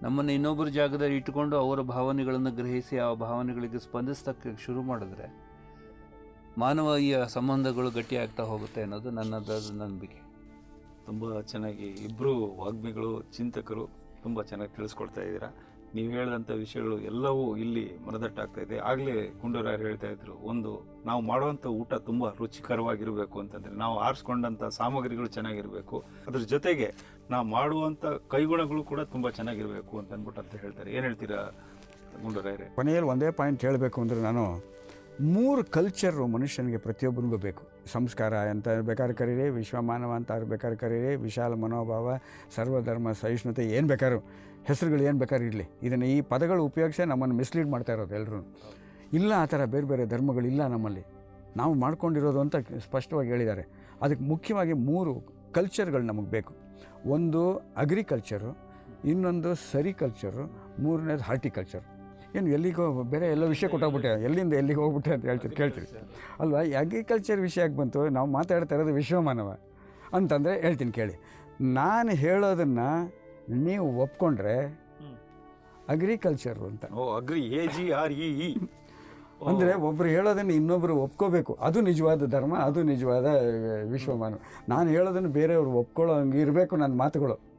ನಮ್ಮನ್ನು ಇನ್ನೊಬ್ಬರ ಜಾಗದಲ್ಲಿ ಇಟ್ಟುಕೊಂಡು ಅವರ ಭಾವನೆಗಳನ್ನು ಗ್ರಹಿಸಿ ಆ ಭಾವನೆಗಳಿಗೆ ಸ್ಪಂದಿಸ್ತಕ್ಕೆ ಶುರು ಮಾಡಿದ್ರೆ ಮಾನವೀಯ ಸಂಬಂಧಗಳು ಗಟ್ಟಿಯಾಗ್ತಾ ಹೋಗುತ್ತೆ ಅನ್ನೋದು ನನ್ನದಾದ ನಂಬಿಕೆ. ತುಂಬ ಚೆನ್ನಾಗಿ ಇಬ್ಬರು ವಾಗ್ಮಿಗಳು, ಚಿಂತಕರು ತುಂಬ ಚೆನ್ನಾಗಿ ತಿಳಿಸ್ಕೊಡ್ತಾ ಇದ್ದೀರಾ. ನೀವು ಹೇಳಿದಂಥ ವಿಷಯಗಳು ಎಲ್ಲವೂ ಇಲ್ಲಿ ಮನದಟ್ಟಾಗ್ತಾ ಇದೆ ಆಗಲೇ ಗುಂಡೂರಾಯರು ಹೇಳ್ತಾ ಇದ್ರು ಒಂದು ನಾವು ಮಾಡುವಂಥ ಊಟ ತುಂಬ ರುಚಿಕರವಾಗಿರಬೇಕು ಅಂತಂದರೆ, ನಾವು ಆರಿಸ್ಕೊಂಡಂಥ ಸಾಮಗ್ರಿಗಳು ಚೆನ್ನಾಗಿರಬೇಕು. ಅದ್ರ ಜೊತೆಗೆ ನಾವು ಮಾಡುವಂಥ ಕೈಗುಣಗಳು ಕೂಡ ತುಂಬ ಚೆನ್ನಾಗಿರಬೇಕು ಅಂತ ಅಂದ್ಬಿಟ್ಟು ಅಂತ ಹೇಳ್ತಾರೆ. ಏನು ಹೇಳ್ತೀರಾ ಗುಂಡೂರಾಯರೇ ಕೊನೆಯಲ್ಲಿ ಒಂದೇ ಪಾಯಿಂಟ್ ಹೇಳಬೇಕು ಅಂದರೆ ನಾನು, ಮೂರು ಕಲ್ಚರು ಮನುಷ್ಯನಿಗೆ ಪ್ರತಿಯೊಬ್ಬನಿಗೂ ಬೇಕು. ಸಂಸ್ಕಾರ ಅಂತ ಬೇಕಾದ್ರೆ ಕರೀರಿ, ವಿಶ್ವಮಾನವ ಅಂತ ಬೇಕಾದ್ರೆ ಕರೀರಿ, ವಿಶಾಲ ಮನೋಭಾವ, ಸರ್ವಧರ್ಮ, ಸಹಿಷ್ಣುತೆ, ಏನು ಬೇಕಾದ್ರು. ಹೆಸರುಗಳು ಏನು ಬೇಕಾದ್ರೂ ಇರಲಿ. ಇದನ್ನು ಈ ಪದಗಳು ಉಪಯೋಗಿಸೇ ನಮ್ಮನ್ನು ಮಿಸ್ಲೀಡ್ ಮಾಡ್ತಾ ಇರೋದು ಎಲ್ಲರೂ ಇಲ್ಲ ಆ ಥರ ಬೇರೆ ಬೇರೆ ಧರ್ಮಗಳಿಲ್ಲ ನಮ್ಮಲ್ಲಿ. ನಾವು ಮಾಡ್ಕೊಂಡಿರೋದು ಅಂತ ಸ್ಪಷ್ಟವಾಗಿ ಹೇಳಿದ್ದಾರೆ. ಅದಕ್ಕೆ ಮುಖ್ಯವಾಗಿ ಮೂರು ಕಲ್ಚರ್ಗಳು ನಮಗೆ ಬೇಕು. ಒಂದು ಅಗ್ರಿಕಲ್ಚರು ಇನ್ನೊಂದು ಸರಿಕಲ್ಚರು ಮೂರನೇದು ಹಾರ್ಟಿಕಲ್ಚರ್ ಏನು ಎಲ್ಲಿಗೋ ಬೇರೆ ಎಲ್ಲ ವಿಷಯ ಕೊಟ್ಟೋಗ್ಬಿಟ್ಟೆ. ಎಲ್ಲಿಂದ ಎಲ್ಲಿಗೆ ಹೋಗ್ಬಿಟ್ಟೆ ಅಂತ ಹೇಳ್ತೀವಿ ಕೇಳ್ತೀವಿ ಅಲ್ವಾ? ಈ ಅಗ್ರಿಕಲ್ಚರ್ ವಿಷಯಕ್ಕೆ ಬಂತು, ನಾವು ಮಾತಾಡ್ತಾ ಇರೋದು ವಿಶ್ವಮಾನವ ಅಂತಂದರೆ ಹೇಳ್ತೀನಿ ಕೇಳಿ. ನಾನು ಹೇಳೋದನ್ನು ನೀವು ಒಪ್ಕೊಂಡ್ರೆ ಅಗ್ರಿಕಲ್ಚರ್ ಅಂತ. ಓ agree A G R E E. ಅಂದರೆ ಒಬ್ಬರು ಹೇಳೋದನ್ನು ಇನ್ನೊಬ್ಬರು ಒಪ್ಕೋಬೇಕು. ಅದು ನಿಜವಾದ ಧರ್ಮ ಅದು ನಿಜವಾದ ವಿಶ್ವಮಾನ. ನಾನು ಹೇಳೋದನ್ನು ಬೇರೆಯವರು ಒಪ್ಕೊಳ್ಳೋ ಹಂಗೆ ಇರಬೇಕು ನನ್ನ ಮಾತುಗಳು.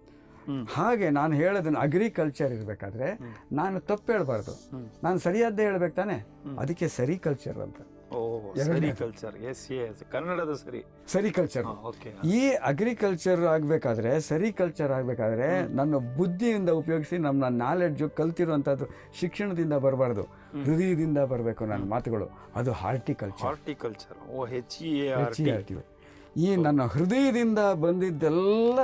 ಹಾಗೆ ನಾನು ಹೇಳೋದನ್ನು ಅಗ್ರಿಕಲ್ಚರ್ ಇರಬೇಕಾದ್ರೆ ನಾನು ತಪ್ಪು ಹೇಳಬಾರ್ದು. ನಾನು ಸರಿಯಾದ್ದೇ ಹೇಳ್ಬೇಕು ತಾನೆ. ಅದಕ್ಕೆ ಸರಿ ಕಲ್ಚರ್ ಅಂತ. ಓ ಸರಿ ಕಲ್ಚರ್ ಎಸ್ ಎಸ್ ಕನ್ನಡದ ಸರಿ. ಸರಿ ಕಲ್ಚರ್ ಓಕೆ ಈ ಅಗ್ರಿಕಲ್ಚರ್ ಆಗಬೇಕಾದ್ರೆ ಸರಿ ಕಲ್ಚರ್ ಆಗಬೇಕಾದ್ರೆ ನನ್ನ ಬುದ್ಧಿಯಿಂದ ಉಪಯೋಗಿಸಿ ನಮ್ಮ ನಾಲೆಡ್ಜು ಕಲ್ತಿರುವಂಥದ್ದು ಶಿಕ್ಷಣದಿಂದ ಬರಬಾರ್ದು. ಹೃದಯದಿಂದ ಬರಬೇಕು ನನ್ನ ಮಾತುಗಳು. ಅದು horticulture horticulture oh H E R ಈ ನನ್ನ ಹೃದಯದಿಂದ ಬಂದಿದ್ದೆಲ್ಲ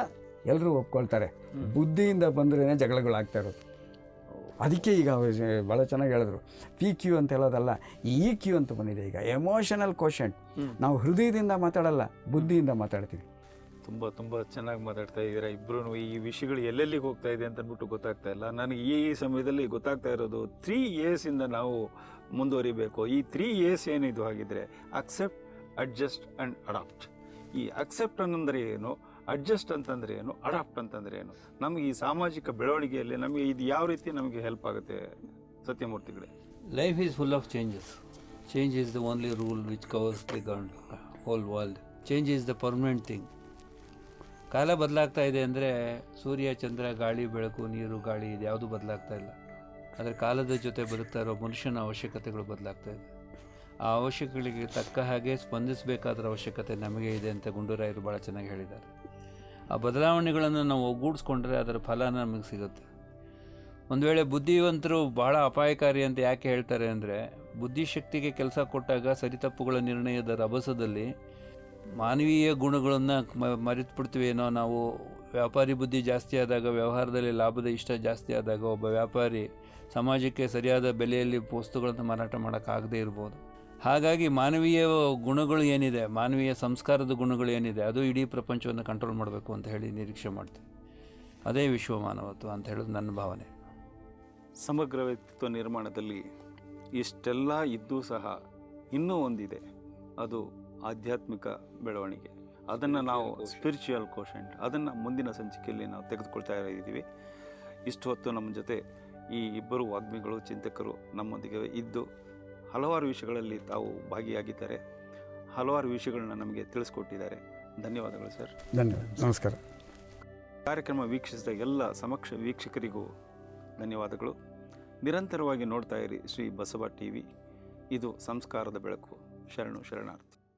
ಎಲ್ಲರೂ ಒಪ್ಕೊಳ್ತಾರೆ. ಬುದ್ಧಿಯಿಂದ ಬಂದ್ರೇ ಜಗಳಗಳಾಗ್ತಾ ಇರೋದು. ಅದಕ್ಕೆ ಈಗ ಭಾಳ ಚೆನ್ನಾಗಿ ಹೇಳಿದ್ರು. ಪಿ ಕ್ಯೂ ಅಂತ ಹೇಳೋದಲ್ಲ ಇ ಕ್ಯೂ ಅಂತ ಬಂದಿದೆ ಈಗ. ಎಮೋಷನಲ್ ಕ್ವಶನ್ ನಾವು ಹೃದಯದಿಂದ ಮಾತಾಡಲ್ಲ ಬುದ್ಧಿಯಿಂದ ಮಾತಾಡ್ತೀವಿ. ತುಂಬ ತುಂಬ ಚೆನ್ನಾಗಿ ಮಾತಾಡ್ತಾ ಇದ್ದೀರಾ ಇಬ್ಬರು ಈ ವಿಷಯಗಳು ಎಲ್ಲೆಲ್ಲಿಗೆ ಹೋಗ್ತಾ ಇದೆ ಅಂತ ಅಂದ್ಬಿಟ್ಟು ಗೊತ್ತಾಗ್ತಾ ಇಲ್ಲ. ನನಗೆ ಈ ಸಮಯದಲ್ಲಿ ಗೊತ್ತಾಗ್ತಾ ಇರೋದು ತ್ರೀ ಇಂದ ನಾವು ಮುಂದುವರಿಬೇಕು. ಈ ತ್ರೀ ಏಸ್ ಏನಿದು ಆಗಿದ್ರೆ ಅಕ್ಸೆಪ್ಟ್ ಅಡ್ಜಸ್ಟ್ ಆ್ಯಂಡ್ ಅಡಾಪ್ಟ್ ಈ ಅಕ್ಸೆಪ್ಟ್ ಅನ್ನಂದ್ರೆ ಏನು? ಅಡ್ಜಸ್ಟ್ ಅಂತಂದ್ರೆ ಏನು? ಅಡಾಪ್ಟ್ ಅಂತಂದ್ರೆ ಏನು? ನಮಗೆ ಈ ಸಾಮಾಜಿಕ ಬೆಳವಣಿಗೆಯಲ್ಲಿ ನಮಗೆ ಇದು ಯಾವ ರೀತಿ ನಮಗೆ ಹೆಲ್ಪ್ ಆಗುತ್ತೆ ಸತ್ಯಮೂರ್ತಿಗಳೇ life is full of changes change is the only rule which covers the grand whole world change is the permanent thing ಕಾಲ ಬದಲಾಗ್ತಾ ಇದೆ ಅಂದರೆ ಸೂರ್ಯ, ಚಂದ್ರ, ಗಾಳಿ, ಬೆಳಕು, ನೀರು, ಗಾಳಿ ಇದು ಯಾವುದೂ ಬದಲಾಗ್ತಾ ಇಲ್ಲ. ಆದರೆ ಕಾಲದ ಜೊತೆ ಬದುಕ್ತಾ ಇರೋ ಮನುಷ್ಯನ ಅವಶ್ಯಕತೆಗಳು ಬದಲಾಗ್ತಾ ಇದೆ. ಆ ಅವಶ್ಯಕಗಳಿಗೆ ತಕ್ಕ ಹಾಗೆ ಸ್ಪಂದಿಸಬೇಕಾದ್ರ ಅವಶ್ಯಕತೆ ನಮಗೆ ಇದೆ ಅಂತ ಗುಂಡೂರಾಯರು ಭಾಳ ಚೆನ್ನಾಗಿ ಹೇಳಿದ್ದಾರೆ. ಆ ಬದಲಾವಣೆಗಳನ್ನು ನಾವು ಒಗ್ಗೂಡಿಸ್ಕೊಂಡ್ರೆ ಅದರ ಫಲ ನಮಗೆ ಸಿಗುತ್ತೆ. ಒಂದು ವೇಳೆ ಬುದ್ಧಿವಂತರು ಬಹಳ ಅಪಾಯಕಾರಿ ಅಂತ ಯಾಕೆ ಹೇಳ್ತಾರೆ ಅಂದರೆ ಬುದ್ಧಿಶಕ್ತಿಗೆ ಕೆಲಸ ಕೊಟ್ಟಾಗ ಸರಿತಪ್ಪುಗಳ ನಿರ್ಣಯದ ರಭಸದಲ್ಲಿ ಮಾನವೀಯ ಗುಣಗಳನ್ನು ಮರೆತು ಮರೆತುಬಿಡ್ತೀವೇನೋ ನಾವು. ವ್ಯಾಪಾರಿ ಬುದ್ಧಿ ಜಾಸ್ತಿ ಆದಾಗ ವ್ಯವಹಾರದಲ್ಲಿ ಲಾಭದ ಇಷ್ಟ ಜಾಸ್ತಿ ಆದಾಗ ಒಬ್ಬ ವ್ಯಾಪಾರಿ ಸಮಾಜಕ್ಕೆ ಸರಿಯಾದ ಬೆಲೆಯಲ್ಲಿ ವಸ್ತುಗಳನ್ನು ಮಾರಾಟ ಮಾಡೋಕ್ಕಾಗದೇ ಇರ್ಬೋದು. ಹಾಗಾಗಿ ಮಾನವೀಯ ಗುಣಗಳು ಏನಿದೆ, ಮಾನವೀಯ ಸಂಸ್ಕಾರದ ಗುಣಗಳು ಏನಿದೆ, ಅದು ಇಡೀ ಪ್ರಪಂಚವನ್ನು ಕಂಟ್ರೋಲ್ ಮಾಡಬೇಕು ಅಂತ ಹೇಳಿ ನಿರೀಕ್ಷೆ ಮಾಡ್ತೀವಿ ಅದೇ ವಿಶ್ವ ಮಾನವತ್ವ ಅಂತ ಹೇಳೋದು ನನ್ನ ಭಾವನೆ. ಸಮಗ್ರ ವ್ಯಕ್ತಿತ್ವ ನಿರ್ಮಾಣದಲ್ಲಿ ಇಷ್ಟೆಲ್ಲ ಇದ್ದೂ ಸಹ ಇನ್ನೂ ಒಂದಿದೆ. ಅದು ಆಧ್ಯಾತ್ಮಿಕ ಬೆಳವಣಿಗೆ. ಅದನ್ನು ನಾವು ಸ್ಪಿರಿಚುವಲ್ ಕೋಶೆಂಟ್ ಅದನ್ನು ಮುಂದಿನ ಸಂಚಿಕೆಯಲ್ಲಿ ನಾವು ತೆಗೆದುಕೊಳ್ತಾ ಇದ್ದೀವಿ. ಇಷ್ಟು ಹೊತ್ತು ನಮ್ಮ ಜೊತೆ ಈ ಇಬ್ಬರು ವಾಗ್ಮಿಗಳು, ಚಿಂತಕರು ನಮ್ಮೊಂದಿಗೆ ಇದ್ದು ಹಲವಾರು ವಿಷಯಗಳಲ್ಲಿ ತಾವು ಭಾಗಿಯಾಗಿದ್ದಾರೆ ಹಲವಾರು ವಿಷಯಗಳನ್ನ ನಮಗೆ ತಿಳಿಸ್ಕೊಟ್ಟಿದ್ದಾರೆ. ಧನ್ಯವಾದಗಳು ಸರ್. ಧನ್ಯವಾದ. ನಮಸ್ಕಾರ. ಕಾರ್ಯಕ್ರಮ ವೀಕ್ಷಿಸಿದ ಎಲ್ಲ ಸಮಕ್ಷ ವೀಕ್ಷಕರಿಗೂ ಧನ್ಯವಾದಗಳು. ನಿರಂತರವಾಗಿ ನೋಡ್ತಾ ಇರಿ ಶ್ರೀ ಬಸವ ಟಿ ವಿ ಇದು ಸಂಸ್ಕಾರದ ಬೆಳಕು. ಶರಣು ಶರಣಾರ್ಥಿ.